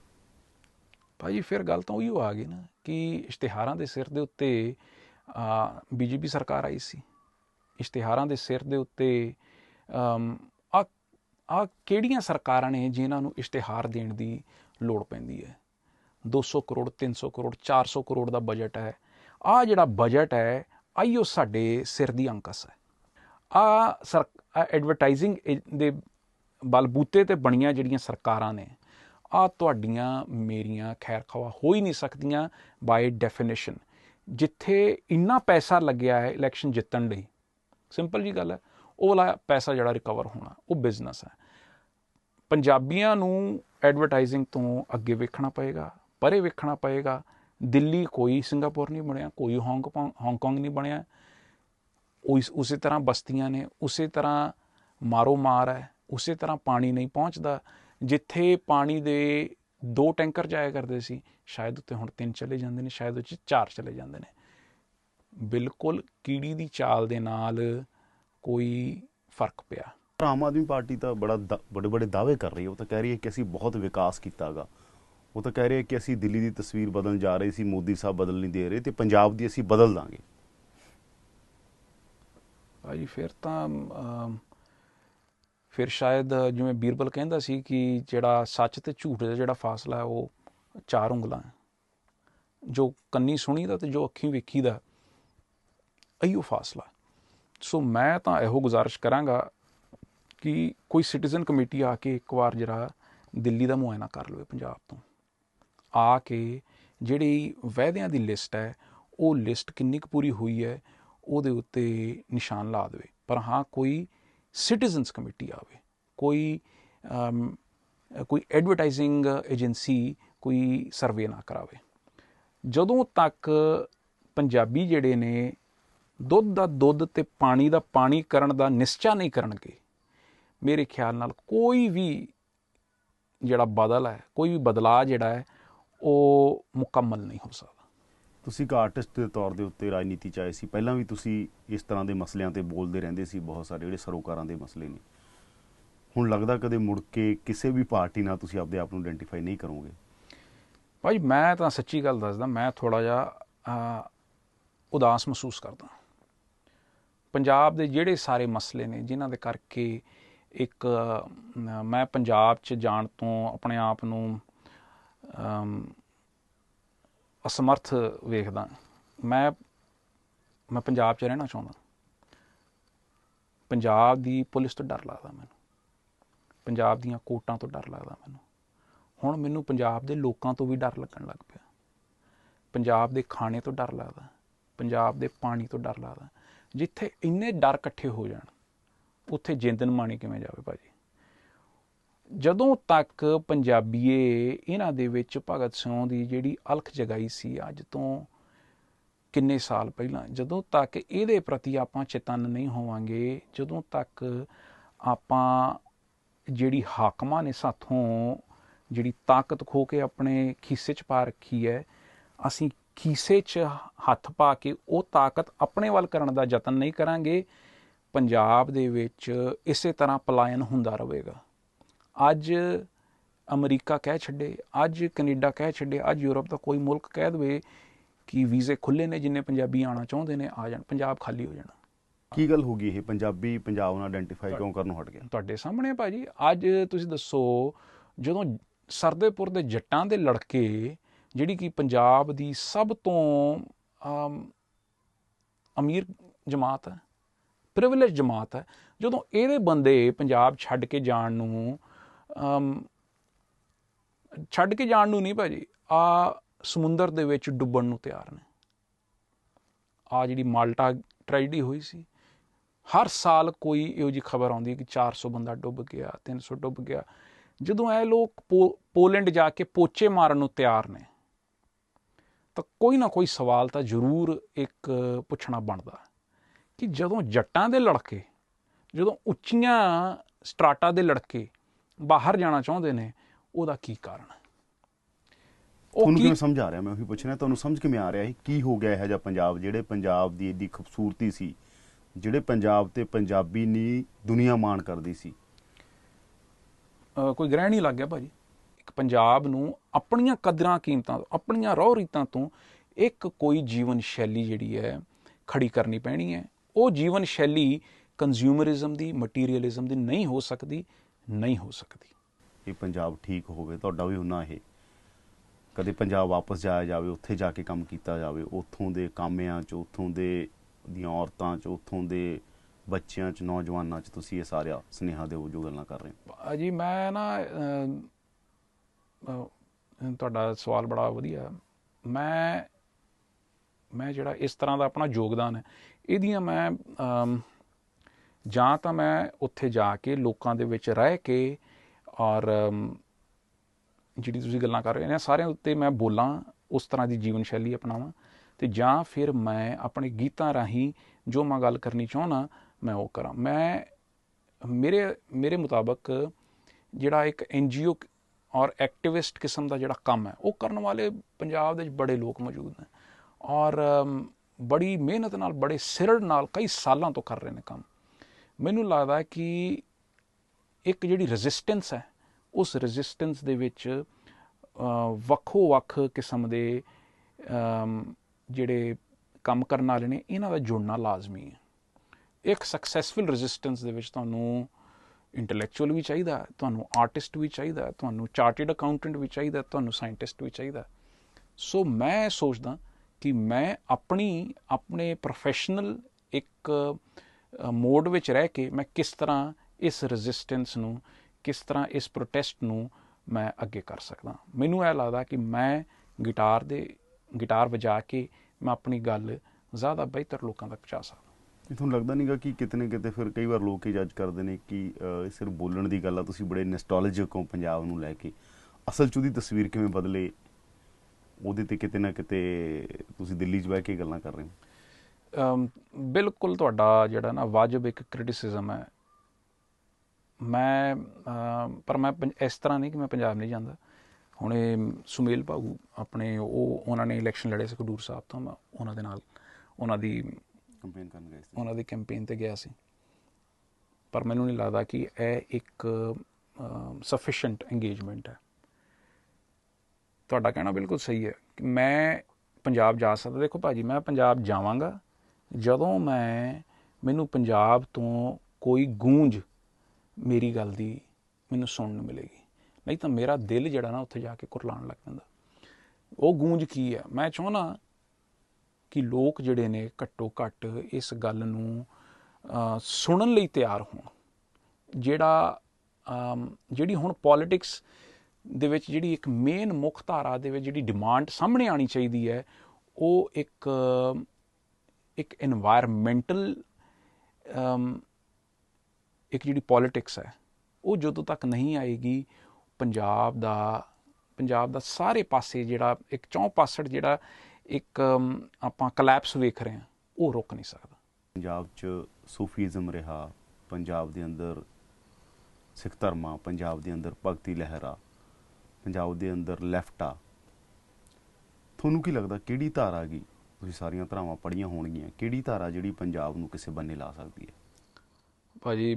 [SPEAKER 2] ਭਾਜੀ ਫਿਰ ਗੱਲ ਤਾਂ ਉਹੀ ਆ ਗਈ ਨਾ ਕਿ ਇਸ਼ਤਿਹਾਰਾਂ ਦੇ ਸਿਰ ਦੇ ਉੱਤੇ ਬੀਜੇਪੀ ਸਰਕਾਰ ਆਈ ਸੀ। ਇਸ਼ਤਿਹਾਰਾਂ ਦੇ ਸਿਰ ਦੇ ਉੱਤੇ ਆ ਆ ਕਿਹੜੀਆਂ ਸਰਕਾਰਾਂ ਨੇ ਜਿਨ੍ਹਾਂ ਨੂੰ ਇਸ਼ਤਿਹਾਰ ਦੇਣ ਦੀ ਲੋੜ ਪੈਂਦੀ ਹੈ? 200 ਕਰੋੜ 300 ਕਰੋੜ 400 ਕਰੋੜ ਦਾ ਬਜਟ ਹੈ। ਆ ਜਿਹੜਾ ਬਜਟ ਹੈ, ਆਈਓ ਸਾਡੇ ਸਿਰ ਦੀ ਅੰਕਸ ਹੈ। ਆ ਸਰ ਐਡਵਰਟਾਈਜ਼ਿੰਗ ਦੇ ਬਲਬੂਤੇ ਤੇ ਬਣੀਆਂ ਜਿਹੜੀਆਂ ਸਰਕਾਰਾਂ ਨੇ, ਆ ਤੁਹਾਡੀਆਂ, ਮੇਰੀਆਂ ਖੈਰ ਖਵਾ ਹੋ ਹੀ ਨਹੀਂ ਸਕਦੀਆਂ ਬਾਈ ਡੈਫੀਨੇਸ਼ਨ ਜਿੱਥੇ ਇੰਨਾ ਪੈਸਾ ਲੱਗਿਆ ਹੈ ਇਲੈਕਸ਼ਨ ਜਿੱਤਣ ਲਈ ਸਿੰਪਲ ਜੀ ਗੱਲ ਹੈ, ਉਹ ਵਾਲਾ ਪੈਸਾ ਜਿਹੜਾ ਰਿਕਵਰ ਹੋਣਾ, ਉਹ ਬਿਜ਼ਨਸ ਹੈ। ਪੰਜਾਬੀਆਂ ਨੂੰ ਐਡਵਰਟਾਈਜ਼ਿੰਗ ਤੋਂ ਅੱਗੇ ਵੇਖਣਾ ਪਏਗਾ, ਪਰੇ ਵੇਖਣਾ ਪਏਗਾ। ਦਿੱਲੀ ਕੋਈ ਸਿੰਗਾਪੁਰ ਨਹੀਂ ਬਣਿਆ, ਕੋਈ ਹਾਂਗਕਾਂਗ ਹਾਂਗਕਾਂਗ ਨਹੀਂ ਬਣਿਆ। ਉਸ, ਉਸੇ ਤਰ੍ਹਾਂ ਬਸਤੀਆਂ ਨੇ, ਉਸੇ ਤਰ੍ਹਾਂ ਮਾਰੋ ਮਾਰ ਹੈ, ਉਸੇ ਤਰ੍ਹਾਂ ਪਾਣੀ ਨਹੀਂ ਪਹੁੰਚਦਾ। ਜਿੱਥੇ ਪਾਣੀ ਦੇ ਦੋ ਟੈਂਕਰ ਜਾਇਆ ਕਰਦੇ ਸੀ ਸ਼ਾਇਦ ਉੱਤੇ ਹੁਣ ਤਿੰਨ ਚਲੇ ਜਾਂਦੇ ਨੇ ਸ਼ਾਇਦ ਉੱਚ ਚਾਰ ਚਲੇ ਜਾਂਦੇ ਨੇ। ਬਿਲਕੁਲ ਕੀੜੀ ਦੀ ਚਾਲ ਦੇ ਨਾਲ ਕੋਈ ਫ਼ਰਕ ਪਿਆ।
[SPEAKER 1] ਆਮ ਆਦਮੀ ਪਾਰਟੀ ਤਾਂ ਬੜਾ ਬੜੇ ਬੜੇ ਦਾਅਵੇ ਕਰ ਰਹੀ ਹੈ। ਉਹ ਤਾਂ ਕਹਿ ਰਹੀ ਹੈ ਕਿ ਅਸੀਂ ਬਹੁਤ ਵਿਕਾਸ ਕੀਤਾਗਾ ਉਹ ਤਾਂ ਕਹਿ ਰਹੇ ਕਿ ਅਸੀਂ ਦਿੱਲੀ ਦੀ ਤਸਵੀਰ ਬਦਲਣ ਜਾ ਰਹੇ ਸੀ ਮੋਦੀ ਸਾਹਿਬ ਬਦਲ ਨਹੀਂ ਦੇ ਰਹੇ ਤੇ ਪੰਜਾਬ ਦੀ ਅਸੀਂ ਬਦਲ ਦਾਂਗੇ।
[SPEAKER 2] ਭਾਜੀ ਫਿਰ ਤਾਂ ਫਿਰ ਸ਼ਾਇਦ ਜਿਵੇਂ ਬੀਰਬਲ ਕਹਿੰਦਾ ਸੀ ਕਿ ਜਿਹੜਾ ਸੱਚ ਤੇ ਝੂਠ ਦਾ ਜਿਹੜਾ ਫਾਸਲਾ ਹੈ ਉਹ ਚਾਰ ਉਂਗਲਾਂ ਜੋ ਕੰਨੀ ਸੁਣੀ ਦਾ ਤੇ ਜੋ ਅੱਖੀਂ ਵੇਖੀ ਵੇਖੀਦਾ ਇਹੋ ਫਾਸਲਾ ਸੋ ਮੈਂ ਤਾਂ ਇਹੋ ਗੁਜ਼ਾਰਿਸ਼ ਕਰਾਂਗਾ ਕਿ ਕੋਈ ਸਿਟੀਜ਼ਨ ਕਮੇਟੀ ਆ ਕੇ ਇੱਕ ਵਾਰ ਜਿਹੜਾ ਦਿੱਲੀ ਦਾ ਮੁਆਇਨਾ ਕਰ ਲਵੇ ਪੰਜਾਬ ਤੋਂ। ਆ ਕੇ ਜਿਹੜੀ ਵਾਅਦਿਆਂ ਦੀ ਲਿਸਟ ਹੈ, ਉਹ ਲਿਸਟ ਕਿੰਨੀ ਕੁ ਪੂਰੀ ਹੋਈ ਹੈ, ਉਹਦੇ ਉੱਤੇ ਨਿਸ਼ਾਨ ਲਾ ਦੇਵੇ। ਪਰ ਹਾਂ, ਕੋਈ ਸਿਟੀਜ਼ਨਸ ਕਮੇਟੀ ਆਵੇ, ਕੋਈ ਕੋਈ ਐਡਵਰਟਾਈਜ਼ਿੰਗ ਏਜੰਸੀ ਕੋਈ ਸਰਵੇ ਨਾ ਕਰਾਵੇ। ਜਦੋਂ ਤੱਕ ਪੰਜਾਬੀ ਜਿਹੜੇ ਨੇ ਦੁੱਧ ਦਾ ਦੁੱਧ ਤੇ ਪਾਣੀ ਦਾ ਪਾਣੀ ਕਰਨ ਦਾ ਨਿਸ਼ਚਾ ਨਹੀਂ ਕਰਨਗੇ, ਮੇਰੇ ਖਿਆਲ ਨਾਲ ਕੋਈ ਵੀ ਜਿਹੜਾ ਬਦਲ ਹੈ, ਕੋਈ ਵੀ ਬਦਲਾਅ ਜਿਹੜਾ ਹੈ, ਉਹ ਮੁਕੰਮਲ ਨਹੀਂ ਹੋ ਸਕਦਾ।
[SPEAKER 1] ਤੁਸੀਂ ਇੱਕ ਆਰਟਿਸਟ ਦੇ ਤੌਰ ਦੇ ਉੱਤੇ ਰਾਜਨੀਤੀ ਚ ਆਏ ਸੀ, ਪਹਿਲਾਂ ਵੀ ਤੁਸੀਂ ਇਸ ਤਰ੍ਹਾਂ ਦੇ ਮਸਲਿਆਂ ਤੇ ਬੋਲਦੇ ਰਹਿੰਦੇ ਸੀ, ਬਹੁਤ ਸਾਰੇ ਜਿਹੜੇ ਸਰੋਕਾਰਾਂ ਦੇ ਮਸਲੇ ਨੇ। ਹੁਣ ਲੱਗਦਾ ਕਦੇ ਮੁੜ ਕੇ ਕਿਸੇ ਵੀ ਪਾਰਟੀ ਨਾਲ ਤੁਸੀਂ ਆਪਦੇ ਆਪ ਨੂੰ ਆਇਡੈਂਟੀਫਾਈ ਨਹੀਂ ਕਰੋਗੇ।
[SPEAKER 2] ਭਾਈ ਮੈਂ ਤਾਂ ਸੱਚੀ ਗੱਲ ਦੱਸਦਾ ਮੈਂ ਥੋੜਾ ਜਿਹਾ ਉਦਾਸ ਮਹਿਸੂਸ ਕਰਦਾ। ਪੰਜਾਬ ਦੇ ਜਿਹੜੇ ਸਾਰੇ ਮਸਲੇ ਨੇ ਜਿਨ੍ਹਾਂ ਦੇ ਕਰਕੇ ਇੱਕ ਮੈਂ ਪੰਜਾਬ 'ਚ ਜਾਣ ਤੋਂ ਆਪਣੇ ਆਪ ਨੂੰ ਅਮ, ਅਸਮਰਥ ਵੇਖਦਾ। ਮੈਂ ਮੈਂ ਪੰਜਾਬ 'ਚ ਰਹਿਣਾ ਚਾਹੁੰਦਾ। ਪੰਜਾਬ ਦੀ ਪੁਲਿਸ ਤੋਂ ਡਰ ਲੱਗਦਾ ਮੈਨੂੰ। ਪੰਜਾਬ ਦੀਆਂ ਕੋਰਟਾਂ ਤੋਂ ਡਰ ਲੱਗਦਾ ਮੈਨੂੰ। ਹੁਣ ਮੈਨੂੰ ਪੰਜਾਬ ਦੇ ਲੋਕਾਂ ਤੋਂ ਵੀ ਡਰ ਲੱਗਣ ਲੱਗ ਪਿਆ। ਪੰਜਾਬ ਦੇ ਖਾਣੇ ਤੋਂ ਡਰ ਲੱਗਦਾ, ਪੰਜਾਬ ਦੇ ਪਾਣੀ ਤੋਂ ਡਰ ਲੱਗਦਾ। ਜਿੱਥੇ ਇੰਨੇ ਡਰ ਇਕੱਠੇ ਹੋ ਜਾਣ, ਉੱਥੇ ਜਿੰਦਨ ਮਾਣੀ ਕਿਵੇਂ ਜਾਵੇ ਭਾਜੀ? ਜਦੋਂ ਤੱਕ ਪੰਜਾਬੀਏ ਇਹਨਾਂ ਦੇ ਵਿੱਚ ਭਗਤ ਸਿੰਘ ਦੀ ਜਿਹੜੀ ਅਲਖ ਜਗਾਈ ਸੀ ਅੱਜ ਤੋਂ ਕਿੰਨੇ ਸਾਲ ਪਹਿਲਾਂ, ਜਦੋਂ ਤੱਕ ਇਹਦੇ ਪ੍ਰਤੀ ਆਪਾਂ ਚੇਤਨ ਨਹੀਂ ਹੋਵਾਂਗੇ, ਜਦੋਂ ਤੱਕ ਆਪਾਂ ਜਿਹੜੀ ਹਾਕਮਾਂ ਨੇ ਸਾਥੋਂ ਜਿਹੜੀ ਤਾਕਤ ਖੋ ਕੇ ਆਪਣੇ ਖੀਸੇ 'ਚ ਪਾ ਰੱਖੀ ਹੈ ਅਸੀਂ ਖੀਸੇ 'ਚ ਹੱਥ ਪਾ ਕੇ ਉਹ ਤਾਕਤ ਆਪਣੇ ਵੱਲ ਕਰਨ ਦਾ ਯਤਨ ਨਹੀਂ ਕਰਾਂਗੇ। ਪੰਜਾਬ ਦੇ ਵਿੱਚ ਇਸੇ ਤਰ੍ਹਾਂ ਪਲਾਇਨ ਹੁੰਦਾ ਰਹੇਗਾ। ਅੱਜ ਅਮਰੀਕਾ ਕਹਿ ਛੱਡੇ ਅੱਜ ਕੈਨੇਡਾ ਕਹਿ ਛੱਡੇ ਅੱਜ ਯੂਰਪ ਦਾ ਕੋਈ ਮੁਲਕ ਕਹਿ ਦਵੇ ਕਿ ਵੀਜ਼ੇ ਖੁੱਲੇ ਨੇ ਜਿੰਨੇ ਪੰਜਾਬੀ ਆਣਾ ਚਾਹੁੰਦੇ ਨੇ ਆ ਜਾਣ ਪੰਜਾਬ ਖਾਲੀ ਹੋ ਜਾਣਾ।
[SPEAKER 1] ਕੀ ਗੱਲ ਹੋ ਗਈ ਇਹ? ਪੰਜਾਬੀ ਪੰਜਾਬ ਨਾਲ ਆਇਡੈਂਟੀਫਾਈ ਕਿਉਂ ਕਰਨੋਂ ਹਟ ਗਿਆ?
[SPEAKER 2] ਤੁਹਾਡੇ ਸਾਹਮਣੇ ਭਾਜੀ ਅੱਜ ਤੁਸੀਂ ਦੱਸੋ ਜਦੋਂ ਸਰਦੇਪੁਰ ਦੇ ਜੱਟਾਂ ਦੇ ਲੜਕੇ ਜਿਹੜੀ ਕਿ ਪੰਜਾਬ ਦੀ ਸਭ ਤੋਂ ਅਮੀਰ ਜਮਾਤ ਹੈ ਪ੍ਰਿਵਿਲੇਜ ਜਮਾਤ ਹੈ, ਜਦੋਂ ਇਹਦੇ ਬੰਦੇ ਪੰਜਾਬ ਛੱਡ ਕੇ ਜਾਣ ਨੂੰ ਛੱਡ ਕੇ ਜਾਣ ਨੂੰ ਨਹੀਂ ਭਾਜੀ, ਆ ਸਮੁੰਦਰ ਦੇ ਵਿੱਚ ਡੁੱਬਣ ਨੂੰ ਤਿਆਰ ਨੇ। ਆ ਜਿਹੜੀ ਮਾਲਟਾ ਟ੍ਰੈਜਡੀ ਹੋਈ ਸੀ, ਹਰ ਸਾਲ ਕੋਈ ਇਹੋ ਜੀ ਖਬਰ ਆਉਂਦੀ ਹੈ ਕਿ 400 ਬੰਦਾ ਡੁੱਬ ਗਿਆ 300 ਡੁੱਬ ਗਿਆ। ਜਦੋਂ ਇਹ ਲੋਕ ਪੋਲੈਂਡ ਜਾ ਕੇ ਪੋਚੇ ਮਾਰਨ ਨੂੰ ਤਿਆਰ ਨੇ ਤਾਂ ਕੋਈ ਨਾ ਕੋਈ ਸਵਾਲ ਤਾਂ ਜ਼ਰੂਰ ਇੱਕ ਪੁੱਛਣਾ ਬਣਦਾ ਕਿ ਜਦੋਂ ਜੱਟਾਂ ਦੇ ਲੜਕੇ ਜਦੋਂ ਉੱਚੀਆਂ ਸਟਰਾਟਾ ਦੇ ਲੜਕੇ ਬਾਹਰ ਜਾਣਾ ਚਾਹੁੰਦੇ ਨੇ ਉਹਦਾ ਕੀ ਕਾਰਨ? ਹੈ ਉਹ ਕੀ
[SPEAKER 1] ਕਿਵੇਂ ਸਮਝ ਆ ਰਿਹਾ? ਮੈਂ ਉਹੀ ਪੁੱਛਣਾ ਤੁਹਾਨੂੰ ਸਮਝ ਕਿਵੇਂ ਆ ਰਿਹਾ ਇਹ ਕੀ ਹੋ ਗਿਆ ਇਹੋ ਜਿਹਾ ਪੰਜਾਬ ਜਿਹੜੇ ਪੰਜਾਬ ਦੀ ਏਡੀ ਖੂਬਸੂਰਤੀ ਸੀ ਜਿਹੜੇ ਪੰਜਾਬ ਤੇ ਪੰਜਾਬੀ ਨੀ ਦੁਨੀਆ ਮਾਣ ਕਰਦੀ ਸੀ?
[SPEAKER 2] ਕੋਈ ਗ੍ਰਹਿਣ ਨਹੀਂ ਲੱਗ ਗਿਆ ਭਾਜੀ। ਇੱਕ ਪੰਜਾਬ ਨੂੰ ਆਪਣੀਆਂ ਕਦਰਾਂ ਕੀਮਤਾਂ ਤੋਂ, ਆਪਣੀਆਂ ਰੋਹ ਰੀਤਾਂ ਤੋਂ ਇੱਕ ਕੋਈ ਜੀਵਨ ਸ਼ੈਲੀ ਜਿਹੜੀ ਹੈ ਖੜੀ ਕਰਨੀ ਪੈਣੀ ਹੈ। ਉਹ ਜੀਵਨ ਸ਼ੈਲੀ ਕੰਜ਼ਿਊਮਰਿਜ਼ਮ ਦੀ ਮਟੀਰੀਅਲਿਜ਼ਮ ਦੀ ਨਹੀਂ ਹੋ ਸਕਦੀ, ਨਹੀਂ ਹੋ ਸਕਦੀ।
[SPEAKER 1] ਇਹ ਪੰਜਾਬ ਠੀਕ ਹੋਵੇ, ਤੁਹਾਡਾ ਵੀ ਉਹਨਾਂ ਇਹ। ਕਦੇ ਪੰਜਾਬ ਵਾਪਸ ਜਾਇਆ ਜਾਵੇ, ਉੱਥੇ ਜਾ ਕੇ ਕੰਮ ਕੀਤਾ ਜਾਵੇ, ਉੱਥੋਂ ਦੇ ਕਾਮਿਆਂ ਚ, ਉੱਥੋਂ ਦੇ ਦੀਆਂ ਔਰਤਾਂ ਚ, ਉੱਥੋਂ ਦੇ ਬੱਚਿਆਂ ਚ, ਨੌਜਵਾਨਾਂ ਚ ਤੁਸੀਂ ਇਹ ਸਾਰਾ ਸੁਨੇਹਾ ਦਿਓ ਜੋ ਗੱਲਾਂ ਕਰ ਰਹੇ ਹੋ।
[SPEAKER 2] ਭਾਜੀ ਮੈਂ ਨਾ ਤੁਹਾਡਾ ਸਵਾਲ ਬੜਾ ਵਧੀਆ। ਮੈਂ ਮੈਂ ਜਿਹੜਾ ਇਸ ਤਰ੍ਹਾਂ ਦਾ ਆਪਣਾ ਯੋਗਦਾਨ ਹੈ, ਇਹਦੀਆਂ ਮੈਂ ਜਾਂ ਤਾਂ ਮੈਂ ਉੱਥੇ ਜਾ ਕੇ ਲੋਕਾਂ ਦੇ ਵਿੱਚ ਰਹਿ ਕੇ ਔਰ ਜਿਹੜੀ ਤੁਸੀਂ ਗੱਲਾਂ ਕਰ ਰਹੇ ਹੋ ਇਹਨਾਂ ਸਾਰਿਆਂ ਉੱਤੇ ਮੈਂ ਬੋਲਾਂ, ਉਸ ਤਰ੍ਹਾਂ ਦੀ ਜੀਵਨ ਸ਼ੈਲੀ ਅਪਣਾਵਾਂ। ਤੇ ਜਾਂ ਫਿਰ ਮੈਂ ਆਪਣੇ ਗੀਤਾਂ ਰਾਹੀਂ ਜੋ ਮੈਂ ਗੱਲ ਕਰਨੀ ਚਾਹੁੰਦਾ ਮੈਂ ਉਹ ਕਰਾਂ। ਮੈਂ ਮੇਰੇ ਮੇਰੇ ਮੁਤਾਬਕ ਜਿਹੜਾ ਇੱਕ ਐਨਜੀਓ ਔਰ ਐਕਟਿਵਿਸਟ ਕਿਸਮ ਦਾ ਜਿਹੜਾ ਕੰਮ ਹੈ, ਉਹ ਕਰਨ ਵਾਲੇ ਪੰਜਾਬ ਦੇ ਵਿੱਚ ਬੜੇ ਲੋਕ ਮੌਜੂਦ ਨੇ ਔਰ ਬੜੀ ਮਿਹਨਤ ਨਾਲ, ਬੜੇ ਸਿਰੜ ਨਾਲ ਕਈ ਸਾਲਾਂ ਤੋਂ ਕਰ ਰਹੇ ਨੇ ਕੰਮ। ਮੈਨੂੰ ਲੱਗਦਾ ਹੈ ਕਿ ਇੱਕ ਜਿਹੜੀ ਰੈਜ਼ਿਸਟੈਂਸ ਹੈ, ਉਸ ਰੈਜ਼ਿਸਟੈਂਸ ਦੇ ਵਿੱਚ ਵੱਖੋ ਵੱਖ ਕਿਸਮ ਦੇ ਜਿਹੜੇ ਕੰਮ ਕਰਨ ਵਾਲੇ ਨੇ, ਇਹਨਾਂ ਦਾ ਜੁੜਨਾ ਲਾਜ਼ਮੀ ਹੈ। ਇੱਕ ਸਕਸੈਸਫੁਲ ਰੈਜ਼ਿਸਟੈਂਸ ਦੇ ਵਿੱਚ ਤੁਹਾਨੂੰ ਇੰਟੈਲੈਕਚੁਅਲ ਵੀ ਚਾਹੀਦਾ, ਤੁਹਾਨੂੰ ਆਰਟਿਸਟ ਵੀ ਚਾਹੀਦਾ, ਤੁਹਾਨੂੰ ਚਾਰਟਰਡ ਅਕਾਊਂਟੈਂਟ ਵੀ ਚਾਹੀਦਾ, ਤੁਹਾਨੂੰ ਸਾਇੰਟਿਸਟ ਵੀ ਚਾਹੀਦਾ। ਸੋ ਮੈਂ ਸੋਚਦਾ ਕਿ ਮੈਂ ਆਪਣੀ, ਆਪਣੇ ਪ੍ਰੋਫੈਸ਼ਨਲ ਇੱਕ ਮੋਡ ਵਿੱਚ ਰਹਿ ਕੇ ਮੈਂ ਕਿਸ ਤਰ੍ਹਾਂ ਇਸ ਰੈਜ਼ਿਸਟੈਂਸ ਨੂੰ, ਕਿਸ ਤਰ੍ਹਾਂ ਇਸ ਪ੍ਰੋਟੈਸਟ ਨੂੰ ਮੈਂ ਅੱਗੇ ਕਰ ਸਕਦਾ। ਮੈਨੂੰ ਇਹ ਲੱਗਦਾ ਕਿ ਮੈਂ ਗਿਟਾਰ ਦੇ ਗਿਟਾਰ ਵਜਾ ਕੇ ਮੈਂ ਆਪਣੀ ਗੱਲ ਜ਼ਿਆਦਾ ਬਿਹਤਰ ਲੋਕਾਂ ਤੱਕ ਪਹੁੰਚਾ ਸਕਦਾ।
[SPEAKER 1] ਇਹ ਤੁਹਾਨੂੰ ਲੱਗਦਾ ਨਹੀਂਗਾ ਕਿ ਕਿਤੇ ਨਾ ਕਿਤੇ ਫਿਰ ਕਈ ਵਾਰ ਲੋਕ ਇਹ ਜੱਜ ਕਰਦੇ ਨੇ ਕਿ ਇਹ ਸਿਰਫ ਬੋਲਣ ਦੀ ਗੱਲ ਆ, ਤੁਸੀਂ ਬੜੇ ਨੋਸਟੈਲਜਿਕ ਹੋ ਪੰਜਾਬ ਨੂੰ ਲੈ ਕੇ। ਅਸਲ ਚ ਉਹਦੀ ਤਸਵੀਰ ਕਿਵੇਂ ਬਦਲੇ, ਉਹਦੇ ਤੇ ਕਿਤੇ ਨਾ ਕਿਤੇ ਤੁਸੀਂ ਦਿੱਲੀ 'ਚ ਬਹਿ ਕੇ ਗੱਲਾਂ ਕਰ ਰਹੇ ਹੋ?
[SPEAKER 2] ਬਿਲਕੁਲ ਤੁਹਾਡਾ ਜਿਹੜਾ ਨਾ ਵਾਜਬ ਇੱਕ ਕ੍ਰਿਟਿਸਿਜ਼ਮ ਹੈ। ਮੈਂ ਪਰ ਮੈਂ ਪੰਜ- ਇਸ ਤਰ੍ਹਾਂ ਨਹੀਂ ਕਿ ਮੈਂ ਪੰਜਾਬ ਨਹੀਂ ਜਾਂਦਾ। ਹੁਣੇ ਸੁਮੇਲ ਭਾਗੂ ਆਪਣੇ, ਉਹ, ਉਹਨਾਂ ਨੇ ਇਲੈਕਸ਼ਨ ਲੜੇ ਸੀ ਖਡੂਰ ਸਾਹਿਬ ਤੋਂ ਮੈਂ ਉਹਨਾਂ ਦੇ ਨਾਲ, ਉਹਨਾਂ ਦੀ
[SPEAKER 1] ਕੰਪੇਨ ਕਰਨ ਗਏ ਸੀ?
[SPEAKER 2] ਉਹਨਾਂ ਦੀ ਕੈਂਪੇਨ ਤੇ ਗਿਆ ਸੀ। ਪਰ ਮੈਨੂੰ ਨਹੀਂ ਲੱਗਦਾ ਕਿ ਇਹ ਇੱਕ ਸਫੀਸ਼ੀਐਂਟ ਇੰਗੇਜਮੈਂਟ ਹੈ। ਤੁਹਾਡਾ ਕਹਿਣਾ ਬਿਲਕੁਲ ਸਹੀ ਹੈ ਕਿ ਮੈਂ ਪੰਜਾਬ ਜਾ ਸਕਦਾ। ਦੇਖੋ ਭਾਜੀ, ਮੈਂ ਪੰਜਾਬ ਜਾਵਾਂਗਾ। ਜਦੋਂ ਮੈਂ, ਮੈਨੂੰ ਪੰਜਾਬ ਤੋਂ ਕੋਈ ਗੂੰਜ ਮੇਰੀ ਗੱਲ ਦੀ ਮੈਨੂੰ ਸੁਣਨ ਨੂੰ ਮਿਲੇਗੀ। ਨਹੀਂ ਤਾਂ ਮੇਰਾ ਦਿਲ ਜਿਹੜਾ ਨਾ ਉੱਥੇ ਜਾ ਕੇ ਕੁਰਲਾਣ ਲੱਗ ਜਾਂਦਾ ਉਹ ਗੂੰਜ ਕੀ ਹੈ? ਮੈਂ ਚਾਹੁੰਦਾ ਕਿ ਲੋਕ ਜਿਹੜੇ ਨੇ ਘੱਟੋ ਘੱਟ ਇਸ ਗੱਲ ਨੂੰ ਸੁਣਨ ਲਈ ਤਿਆਰ ਹੋਣ। ਜਿਹੜਾ ਜਿਹੜੀ ਹੁਣ ਪੋਲਿਟਿਕਸ ਦੇ ਵਿੱਚ ਜਿਹੜੀ ਇੱਕ ਮੇਨ ਮੁੱਖ ਧਾਰਾ ਦੇ ਵਿੱਚ ਜਿਹੜੀ ਡਿਮਾਂਡ ਸਾਹਮਣੇ ਆਣੀ ਚਾਹੀਦੀ ਹੈ, ਉਹ ਇੱਕ ਇੱਕ এনवायरमेंटਲ ਇੱਕ ਜਿਹੜੀ ਪੋਲਿਟਿਕਸ ਹੈ, ਉਹ ਜਦੋਂ ਤੱਕ ਨਹੀਂ ਆਏਗੀ, ਪੰਜਾਬ ਦਾ ਪੰਜਾਬ ਦਾ ਸਾਰੇ ਪਾਸੇ ਜਿਹੜਾ ਇੱਕ ਚੌਂ ਪਾਸੜ ਜਿਹੜਾ ਇੱਕ ਆਪਾਂ ਕਲੈਪਸ ਵੇਖ ਰਹੇ ਹਾਂ ਉਹ ਰੁਕ ਨਹੀਂ ਸਕਦਾ।
[SPEAKER 1] ਪੰਜਾਬ 'ਚ ਸੂਫੀਜ਼ਮ ਰਿਹਾ ਪੰਜਾਬ ਦੇ ਅੰਦਰ ਸਿੱਖ ਧਰਮਾ ਪੰਜਾਬ ਦੇ ਅੰਦਰ ਭਗਤੀ ਲਹਿਰਾ ਪੰਜਾਬ ਦੇ ਅੰਦਰ ਲੈਫਟ ਤੁਹਾਨੂੰ ਕੀ ਲੱਗਦਾ ਕਿਹੜੀ ਧਾਰਾ ਆ ਗਈ ਤੁਸੀਂ ਸਾਰੀਆਂ ਧਾਰਾਵਾਂ ਪੜੀਆਂ ਹੋਣਗੀਆਂ ਕਿਹੜੀ ਧਾਰਾ ਜਿਹੜੀ ਪੰਜਾਬ ਨੂੰ ਕਿਸੇ ਬੰਨੇ ਲਾ ਸਕਦੀ ਹੈ?
[SPEAKER 2] ਭਾਜੀ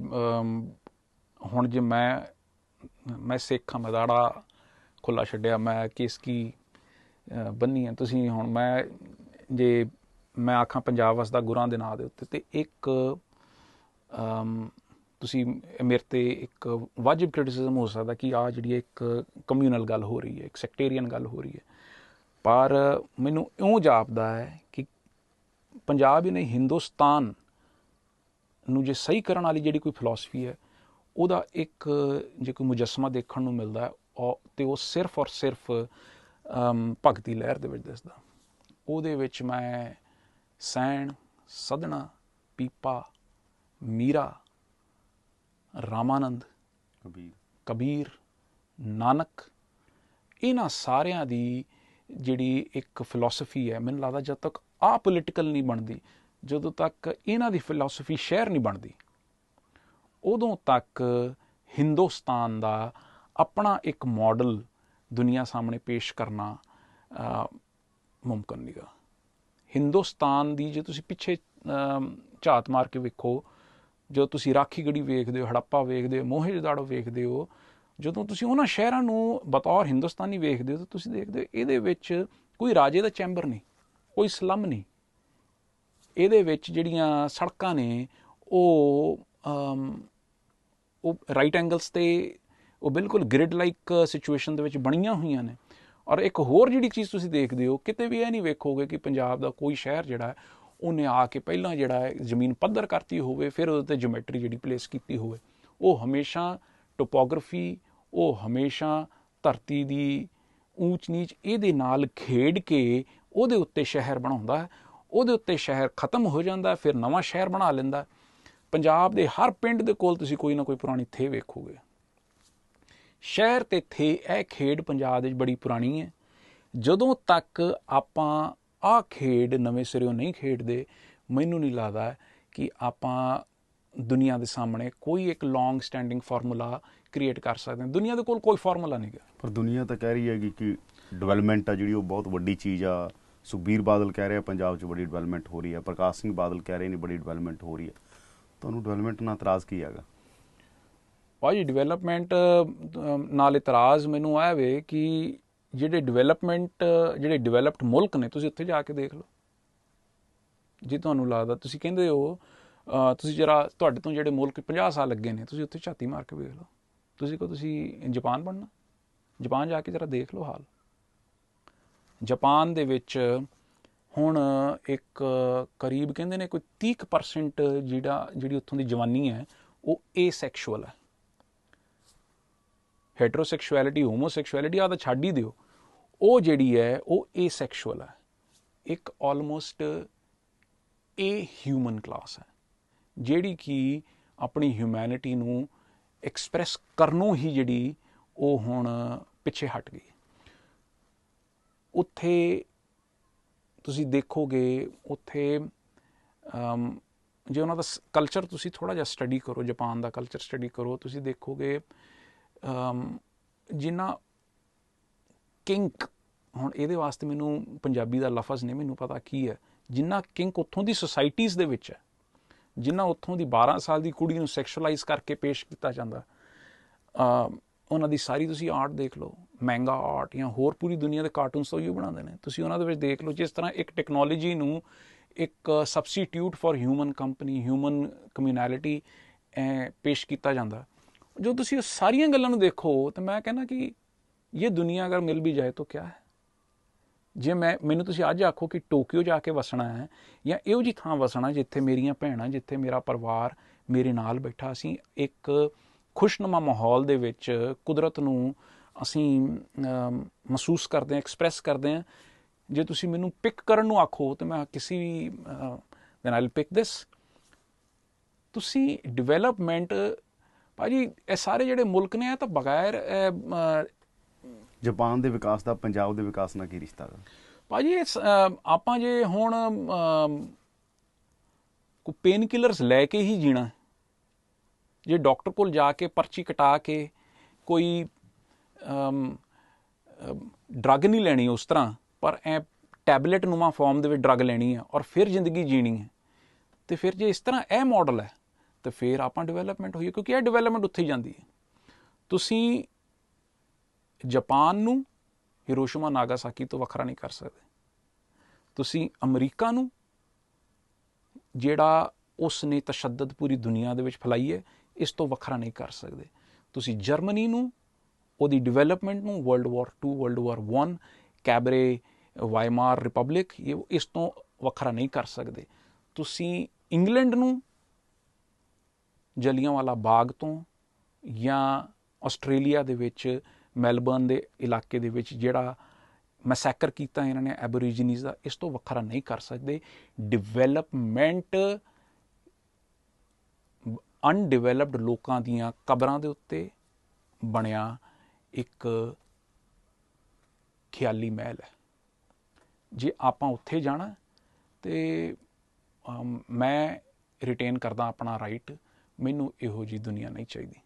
[SPEAKER 2] ਹੁਣ ਜੇ ਮੈਂ ਮੈਂ ਸਿੱਖ ਮਦਾੜਾ ਖੁੱਲਾ ਛੱਡਿਆ ਮੈਂ ਕਿਸ ਕੀ ਅ, ਬੰਨੀ ਹੈ ਤੁਸੀਂ ਹੁਣ ਮੈਂ ਜੇ ਮੈਂ ਆਖਾਂ ਪੰਜਾਬ ਵਸਦਾ ਗੁਰਾਂ ਦੇ ਨਾਂ ਦੇ ਉੱਤੇ ਤੇ ਇੱਕ ਤੁਸੀਂ ਮੇਰੇ ਤੇ ਇੱਕ ਵਾਜਿਬ ਕ੍ਰਿਟਿਸਿਜ਼ਮ ਹੋ ਸਕਦਾ ਕਿ ਆ ਜਿਹੜੀ ਇੱਕ ਕਮਿਊਨਲ ਗੱਲ ਹੋ ਰਹੀ ਹੈ ਇੱਕ ਸੈਕਟੇਰੀਅਨ ਗੱਲ ਹੋ ਰਹੀ ਹੈ। ਪਰ ਮੈਨੂੰ ਇਉਂ ਜਾਪਦਾ ਹੈ ਕਿ ਪੰਜਾਬ ਹੀ ਨਹੀਂ ਹਿੰਦੁਸਤਾਨ ਨੂੰ ਜੇ ਸਹੀ ਕਰਨ ਵਾਲੀ ਜਿਹੜੀ ਕੋਈ ਫਿਲਾਸਫੀ ਹੈ ਉਹਦਾ ਇੱਕ ਜੇ ਕੋਈ ਮੁਜਸਮਾ ਦੇਖਣ ਨੂੰ ਮਿਲਦਾ ਹੈ ਉਹ ਤੇ ਉਹ ਸਿਰਫ ਔਰ ਸਿਰਫ ਭਗਤੀ ਲਹਿਰ ਦੇ ਵਿੱਚ ਦਿਸਦਾ। ਉਹਦੇ ਵਿੱਚ ਮੈਂ ਸੈਣ ਸਦਣਾ ਪੀਪਾ ਮੀਰਾ ਰਾਮਾਨੰਦ
[SPEAKER 1] ਕਬੀਰ।
[SPEAKER 2] ਕਬੀਰ ਨਾਨਕ ਇਹਨਾਂ ਸਾਰਿਆਂ ਦੀ ਜਿਹੜੀ ਇੱਕ ਫਿਲਾਸਫੀ ਹੈ ਮੈਨੂੰ ਲੱਗਦਾ ਜਦ ਤੱਕ ਆ ਪੋਲੀਟੀਕਲ ਨਹੀਂ ਬਣਦੀ ਜਦੋਂ ਤੱਕ ਇਹਨਾਂ ਦੀ ਫਿਲਾਸਫੀ ਸ਼ਹਿਰ ਨਹੀਂ ਬਣਦੀ ਉਦੋਂ ਤੱਕ ਹਿੰਦੁਸਤਾਨ ਦਾ ਆਪਣਾ ਇੱਕ ਮਾਡਲ ਦੁਨੀਆ ਸਾਹਮਣੇ ਪੇਸ਼ ਕਰਨਾ ਅ, ਮੁਮਕਨ ਨਹੀਂਗਾ ਹਿੰਦੁਸਤਾਨ ਦੀ ਜੇ ਤੁਸੀਂ ਪਿੱਛੇ ਝਾਤ ਮਾਰ ਕੇ ਵੇਖੋ ਜਦੋਂ ਤੁਸੀਂ ਰਾਖੀ ਗੜੀ ਵੇਖਦੇ ਹੋ ਹੜੱਪਾ ਵੇਖਦੇ ਹੋ ਮੋਹੇਜਦਾੜੋ ਵੇਖਦੇ ਹੋ ਜਦੋਂ ਤੁਸੀਂ ਉਹਨਾਂ ਸ਼ਹਿਰਾਂ ਨੂੰ ਬਤੌਰ ਹਿੰਦੁਸਤਾਨੀ ਵੇਖਦੇ ਹੋ ਤਾਂ ਤੁਸੀਂ ਦੇਖਦੇ ਹੋ ਇਹਦੇ ਵਿੱਚ ਕੋਈ ਰਾਜੇ ਦਾ ਚੈਂਬਰ ਨਹੀਂ ਕੋਈ ਸਲਮ ਨਹੀਂ। ਇਹਦੇ ਵਿੱਚ ਜਿਹੜੀਆਂ ਸੜਕਾਂ ਨੇ ਉਹ ਉਹ ਰਾਈਟ ਐਂਗਲਸ ਤੇ ਉਹ ਬਿਲਕੁਲ ਗ੍ਰਿਡ ਲਾਈਕ ਸਿਚੁਏਸ਼ਨ ਦੇ ਵਿੱਚ ਬਣੀਆਂ ਹੋਈਆਂ ਨੇ। ਔਰ ਇੱਕ ਹੋਰ ਜਿਹੜੀ ਚੀਜ਼ ਤੁਸੀਂ ਦੇਖਦੇ ਹੋ, ਕਿਤੇ ਵੀ ਇਹ ਨਹੀਂ ਵੇਖੋਗੇ ਕਿ ਪੰਜਾਬ ਦਾ ਕੋਈ ਸ਼ਹਿਰ ਜਿਹੜਾ ਹੈ, ਉਹਨੇ ਆ ਕੇ ਪਹਿਲਾਂ ਜਿਹੜਾ ਹੈ ਜ਼ਮੀਨ ਪੱਧਰ ਕਰਤੀ ਹੋਵੇ, ਫਿਰ ਉਹਦੇ ਤੇ ਜਿਓਮੈਟਰੀ ਜਿਹੜੀ ਪਲੇਸ ਕੀਤੀ ਹੋਵੇ। ਉਹ ਹਮੇਸ਼ਾ ਟੋਪੋਗ੍ਰਾਫੀ ਉਹ ਹਮੇਸ਼ਾ ਧਰਤੀ ਦੀ ਊਚ ਨੀਚ ਇਹਦੇ ਨਾਲ ਖੇਡ ਕੇ ਉਹਦੇ ਉੱਤੇ ਸ਼ਹਿਰ ਬਣਾਉਂਦਾ ਹੈ। ਉਹਦੇ ਉੱਤੇ ਸ਼ਹਿਰ ਖਤਮ ਹੋ ਜਾਂਦਾ ਫਿਰ ਨਵਾਂ ਸ਼ਹਿਰ ਬਣਾ ਲੈਂਦਾ ਪੰਜਾਬ ਦੇ ਹਰ ਪਿੰਡ ਦੇ ਕੋਲ ਤੁਸੀਂ ਕੋਈ ਨਾ ਕੋਈ ਪੁਰਾਣੀ ਥੇ ਵੇਖੋਗੇ। ਸ਼ਹਿਰ ਤੇ ਥੇ ਇਹ ਖੇਡ ਪੰਜਾਬ ਦੇ ਵਿੱਚ ਬੜੀ ਪੁਰਾਣੀ ਹੈ। ਜਦੋਂ ਤੱਕ ਆਪਾਂ ਆਹ ਖੇਡ ਨਵੇਂ ਸਿਰਿਓਂ ਨਹੀਂ ਖੇਡਦੇ, ਮੈਨੂੰ ਨਹੀਂ ਲੱਗਦਾ ਕਿ ਆਪਾਂ ਦੁਨੀਆ ਦੇ ਸਾਹਮਣੇ ਕੋਈ ਇੱਕ ਲੌਂਗ ਸਟੈਂਡਿੰਗ ਫਾਰਮੂਲਾ ਕ੍ਰੀਏਟ ਕਰ ਸਕਦੇ ਹਾਂ। ਦੁਨੀਆ ਦੇ ਕੋਲ ਕੋਈ ਫਾਰਮੂਲਾ ਨਹੀਂ ਹੈ
[SPEAKER 1] ਪਰ ਦੁਨੀਆ ਤਾਂ ਕਹਿ ਰਹੀ ਹੈਗੀ ਕਿ ਡਿਵੈਲਪਮੈਂਟ ਆ ਜਿਹੜੀ ਉਹ ਬਹੁਤ ਵੱਡੀ ਚੀਜ਼ ਆ। ਸੁਖਬੀਰ ਬਾਦਲ ਕਹਿ ਰਿਹਾ ਪੰਜਾਬ 'ਚ ਬੜੀ ਡਿਵੈਲਪਮੈਂਟ ਹੋ ਰਹੀ ਹੈ। ਪ੍ਰਕਾਸ਼ ਸਿੰਘ ਬਾਦਲ ਕਹਿ ਰਹੇ ਨੇ ਬੜੀ ਡਿਵੈਲਪਮੈਂਟ ਹੋ ਰਹੀ ਹੈ। ਤੁਹਾਨੂੰ ਡਿਵੈਲਪਮੈਂਟ ਨਾਲ ਇਤਰਾਜ਼ ਕੀ ਹੈਗਾ?
[SPEAKER 2] ਭਾਜੀ ਡਿਵੈਲਪਮੈਂਟ ਨਾਲ ਇਤਰਾਜ਼ ਮੈਨੂੰ ਆਇਆ ਵੇ ਕਿ ਜਿਹੜੇ ਡਿਵੈਲਪਮੈਂਟ ਜਿਹੜੇ ਡਿਵੈਲਪਡ ਮੁਲਕ ਨੇ, ਤੁਸੀਂ ਉੱਥੇ ਜਾ ਕੇ ਦੇਖ ਲਓ। ਜੇ ਤੁਹਾਨੂੰ ਲੱਗਦਾ, ਤੁਸੀਂ ਕਹਿੰਦੇ ਹੋ ਤੁਸੀਂ ਜਰਾ ਤੁਹਾਡੇ ਤੋਂ ਜਿਹੜੇ ਮੁਲਕ 50 ਸਾਲ ਲੱਗੇ ਨੇ, ਤੁਸੀਂ ਉੱਥੇ ਝਾਤੀ ਮਾਰ ਕੇ ਵੇਖ ਲਓ। ਤੁਸੀਂ ਕੋ ਤੁਸੀਂ ਜਾਪਾਨ ਬਣਨਾ? ਜਾਪਾਨ ਜਾ ਕੇ ਜਰਾ ਦੇਖ ਲਓ ਹਾਲ। ਜਾਪਾਨ ਦੇ ਵਿੱਚ ਹੁਣ ਇੱਕ ਕਰੀਬ ਕਹਿੰਦੇ ਨੇ ਕੋਈ 30% ਜਿਹੜਾ, ਜਿਹੜੀ ਉੱਥੋਂ ਦੀ ਜਵਾਨੀ ਹੈ, ਉਹ ਏਸੈਕਸ਼ੂਅਲ ਹੈ। ਹੈਟਰੋਸੈਕਸ਼ੁਅਲਿਟੀ ਹੋਮੋਸੈਕਸ਼ੁਅਲਿਟੀ ਆ ਤਾਂ ਛੱਡ ਹੀ ਦਿਓ। ਉਹ ਜਿਹੜੀ ਹੈ, ਉਹ ਏਸੈਕਸ਼ੂਅਲ ਹੈ। ਇੱਕ ਆਲਮੋਸਟ ਏ ਹਿਊਮਨ ਕਲਾਸ ਹੈ। ਜਿਹੜੀ ਕਿ ਆਪਣੀ ਹਿਊਮੈਨਿਟੀ ਨੂੰ ਐਕਸਪ੍ਰੈਸ ਕਰਨੋਂ ਹੀ ਜਿਹੜੀ ਉਹ ਹੁਣ ਪਿੱਛੇ ਹਟ ਗਈ। ਉੱਥੇ ਤੁਸੀਂ ਦੇਖੋਗੇ, ਉੱਥੇ ਜੇ ਉਹਨਾਂ ਦਾ ਕਲਚਰ ਤੁਸੀਂ ਥੋੜਾ ਜਿਹਾ ਸਟੱਡੀ ਕਰੋ ਜਾਪਾਨ ਦਾ ਕਲਚਰ ਸਟੱਡੀ ਕਰੋ, ਤੁਸੀਂ ਦੇਖੋਗੇ ਜਿੰਨਾ ਕਿੰਕ ਹੁਣ ਇਹਦੇ ਵਾਸਤੇ ਮੈਨੂੰ ਪੰਜਾਬੀ ਦਾ ਲਫ਼ਜ਼ ਨਹੀਂ, ਮੈਨੂੰ ਪਤਾ ਕੀ ਹੈ। ਜਿੰਨਾ ਕਿੰਕ ਉੱਥੋਂ ਦੀ ਸੁਸਾਇਟੀਜ਼ ਦੇ ਵਿੱਚ ਹੈ, ਜਿੰਨਾ ਉੱਥੋਂ ਦੀ 12 ਸਾਲ ਦੀ ਕੁੜੀ ਨੂੰ ਸੈਕਸ਼ੂਅਲਾਈਜ਼ ਕਰਕੇ ਪੇਸ਼ ਕੀਤਾ ਜਾਂਦਾ ਅ ਉਹਨਾਂ ਦੀ ਸਾਰੀ ਤੁਸੀਂ ਆਰਟ ਦੇਖ ਲਓ ਮਹਿੰਗਾ ਆਰਟ ਜਾਂ ਹੋਰ ਪੂਰੀ ਦੁਨੀਆ ਦੇ ਕਾਰਟੂਨਸ ਤੋਂ ਹੀ ਬਣਾਉਂਦੇ ਨੇ। ਤੁਸੀਂ ਉਹਨਾਂ ਦੇ ਵਿੱਚ ਦੇਖ ਲਓ, ਜਿਸ ਤਰ੍ਹਾਂ ਇੱਕ ਟੈਕਨੋਲੋਜੀ ਨੂੰ ਇੱਕ substitute for human company human communality ਪੇਸ਼ ਕੀਤਾ ਜਾਂਦਾ। ਜੋ ਤੁਸੀਂ ਉਹ ਸਾਰੀਆਂ ਗੱਲਾਂ ਨੂੰ ਦੇਖੋ, ਤਾਂ ਮੈਂ ਕਹਿੰਦਾ ਕਿ ਇਹ ਦੁਨੀਆ ਅਗਰ ਮਿਲ ਵੀ ਜਾਏ ਤਾਂ ਕੀ ਹੈ? ਜੇ ਮੈਂ, ਮੈਨੂੰ ਤੁਸੀਂ ਅੱਜ ਆਖੋ ਕਿ ਟੋਕੀਓ ਜਾ ਕੇ ਵਸਣਾ ਹੈ, ਜਾਂ ਇਹੋ ਜੀ ਥਾਂ ਵਸਣਾ ਜਿੱਥੇ ਮੇਰੀਆਂ ਭੈਣਾਂ, ਜਿੱਥੇ ਮੇਰਾ ਪਰਿਵਾਰ ਮੇਰੇ ਨਾਲ ਬੈਠਾ, ਅਸੀਂ ਇੱਕ ਖੁਸ਼ਨੁਮਾ ਮਾਹੌਲ ਦੇ ਵਿੱਚ ਕੁਦਰਤ ਨੂੰ ਅਸੀਂ ਮਹਿਸੂਸ ਕਰਦੇ ਹਾਂ ਐਕਸਪ੍ਰੈਸ ਕਰਦੇ ਹਾਂ। ਜੇ ਤੁਸੀਂ ਮੈਨੂੰ ਪਿਕ ਕਰਨ ਨੂੰ ਆਖੋ, ਤਾਂ ਮੈਂ ਕਿਸੇ ਵੀ ਦੈਨ ਆਈਲ ਪਿਕ ਦਿਸ ਤੁਸੀਂ ਡਿਵੈਲਪਮੈਂਟ ਭਾਜੀ ਇਹ ਸਾਰੇ ਜਿਹੜੇ ਮੁਲਕ ਨੇ ਇਹ ਤਾਂ ਬਗੈਰ
[SPEAKER 1] ਜਾਪਾਨ ਦੇ ਵਿਕਾਸ ਦਾ ਪੰਜਾਬ ਦੇ ਵਿਕਾਸ ਨਾਲ ਕੀ ਰਿਸ਼ਤਾ ਹੈ
[SPEAKER 2] ਭਾਜੀ ਆਪਾਂ ਜੇ ਹੁਣ ਕੋ ਪੇਨ ਕਿਲਰਸ ਲੈ ਕੇ ਹੀ ਜੀਣਾ। ਜੇ ਡਾਕਟਰ ਕੋਲ ਜਾ ਕੇ ਪਰਚੀ ਕਟਾ ਕੇ ਕੋਈ ਡਰੱਗ ਨਹੀਂ ਲੈਣੀ ਉਸ ਤਰ੍ਹਾਂ ਪਰ ਐ ਟੈਬਲੇਟ ਨੂਮਾ ਫਾਰਮ ਦੇ ਵਿੱਚ ਡਰੱਗ ਲੈਣੀ ਹੈ ਔਰ ਫਿਰ ਜ਼ਿੰਦਗੀ ਜੀਣੀ ਹੈ ਤੇ ਫਿਰ ਜੇ ਇਸ ਤਰ੍ਹਾਂ ਇਹ ਮਾਡਲ ਹੈ ਤੇ ਫਿਰ ਆਪਾਂ ਡਿਵੈਲਪਮੈਂਟ ਹੋਈ ਕਿਉਂਕਿ ਇਹ ਡਿਵੈਲਪਮੈਂਟ ਉੱਥੇ ਹੀ ਜਾਂਦੀ ਹੈ। ਤੁਸੀਂ ਜਾਪਾਨ ਨੂੰ ਹਿਰੋਸ਼ੀਮਾ ਨਾਗਾਸਾਕੀ ਤੋਂ ਵੱਖਰਾ ਨਹੀਂ ਕਰ ਸਕਦੇ। ਤੁਸੀਂ ਅਮਰੀਕਾ ਨੂੰ, ਜਿਹੜਾ ਉਸ ਨੇ ਤਸ਼ੱਦਦ ਪੂਰੀ ਦੁਨੀਆ ਦੇ ਵਿੱਚ ਫੈਲਾਈ ਹੈ, ਇਸ ਤੋਂ ਵੱਖਰਾ ਨਹੀਂ ਕਰ ਸਕਦੇ। ਤੁਸੀਂ ਜਰਮਨੀ ਨੂੰ, ਉਹਦੀ ਡਿਵੈਲਪਮੈਂਟ ਨੂੰ world war 2 world war 1 cabaret Weimar republic, ਇਹ ਇਸ ਤੋਂ ਵੱਖਰਾ ਨਹੀਂ ਕਰ ਸਕਦੇ। ਤੁਸੀਂ ਇੰਗਲੈਂਡ ਨੂੰ ਜਲੀਆਂਵਾਲਾ ਬਾਗ ਤੋਂ ਜਾਂ ਆਸਟ੍ਰੇਲੀਆ ਦੇ ਵਿੱਚ, ਮੈਲਬਰਨ ਦੇ ਇਲਾਕੇ ਦੇ ਵਿੱਚ ਜਿਹੜਾ ਮੈਸੈਕਰ ਕੀਤਾ ਇਹਨਾਂ ਨੇ ਐਬੋਰੀਜਿਨੀਜ਼ ਦਾ, ਇਸ ਤੋਂ ਵੱਖਰਾ ਨਹੀਂ ਕਰ ਸਕਦੇ। ਡਿਵੈਲਪਮੈਂਟ ਅਨਡਿਵੈਲਪਡ ਲੋਕਾਂ ਦੀਆਂ ਕਬਰਾਂ ਦੇ ਉੱਤੇ ਬਣਿਆ ਇੱਕ ਖਿਆਲੀ ਮਹਿਲ ਹੈ। ਜੇ ਆਪਾਂ ਉੱਥੇ ਜਾਣਾ ਤੇ ਮੈਂ ਰਿਟੇਨ ਕਰਦਾ ਆਪਣਾ ਰਾਈਟ ਮੈਨੂੰ ਇਹੋ ਜੀ ਦੁਨੀਆ ਨਹੀਂ ਚਾਹੀਦੀ।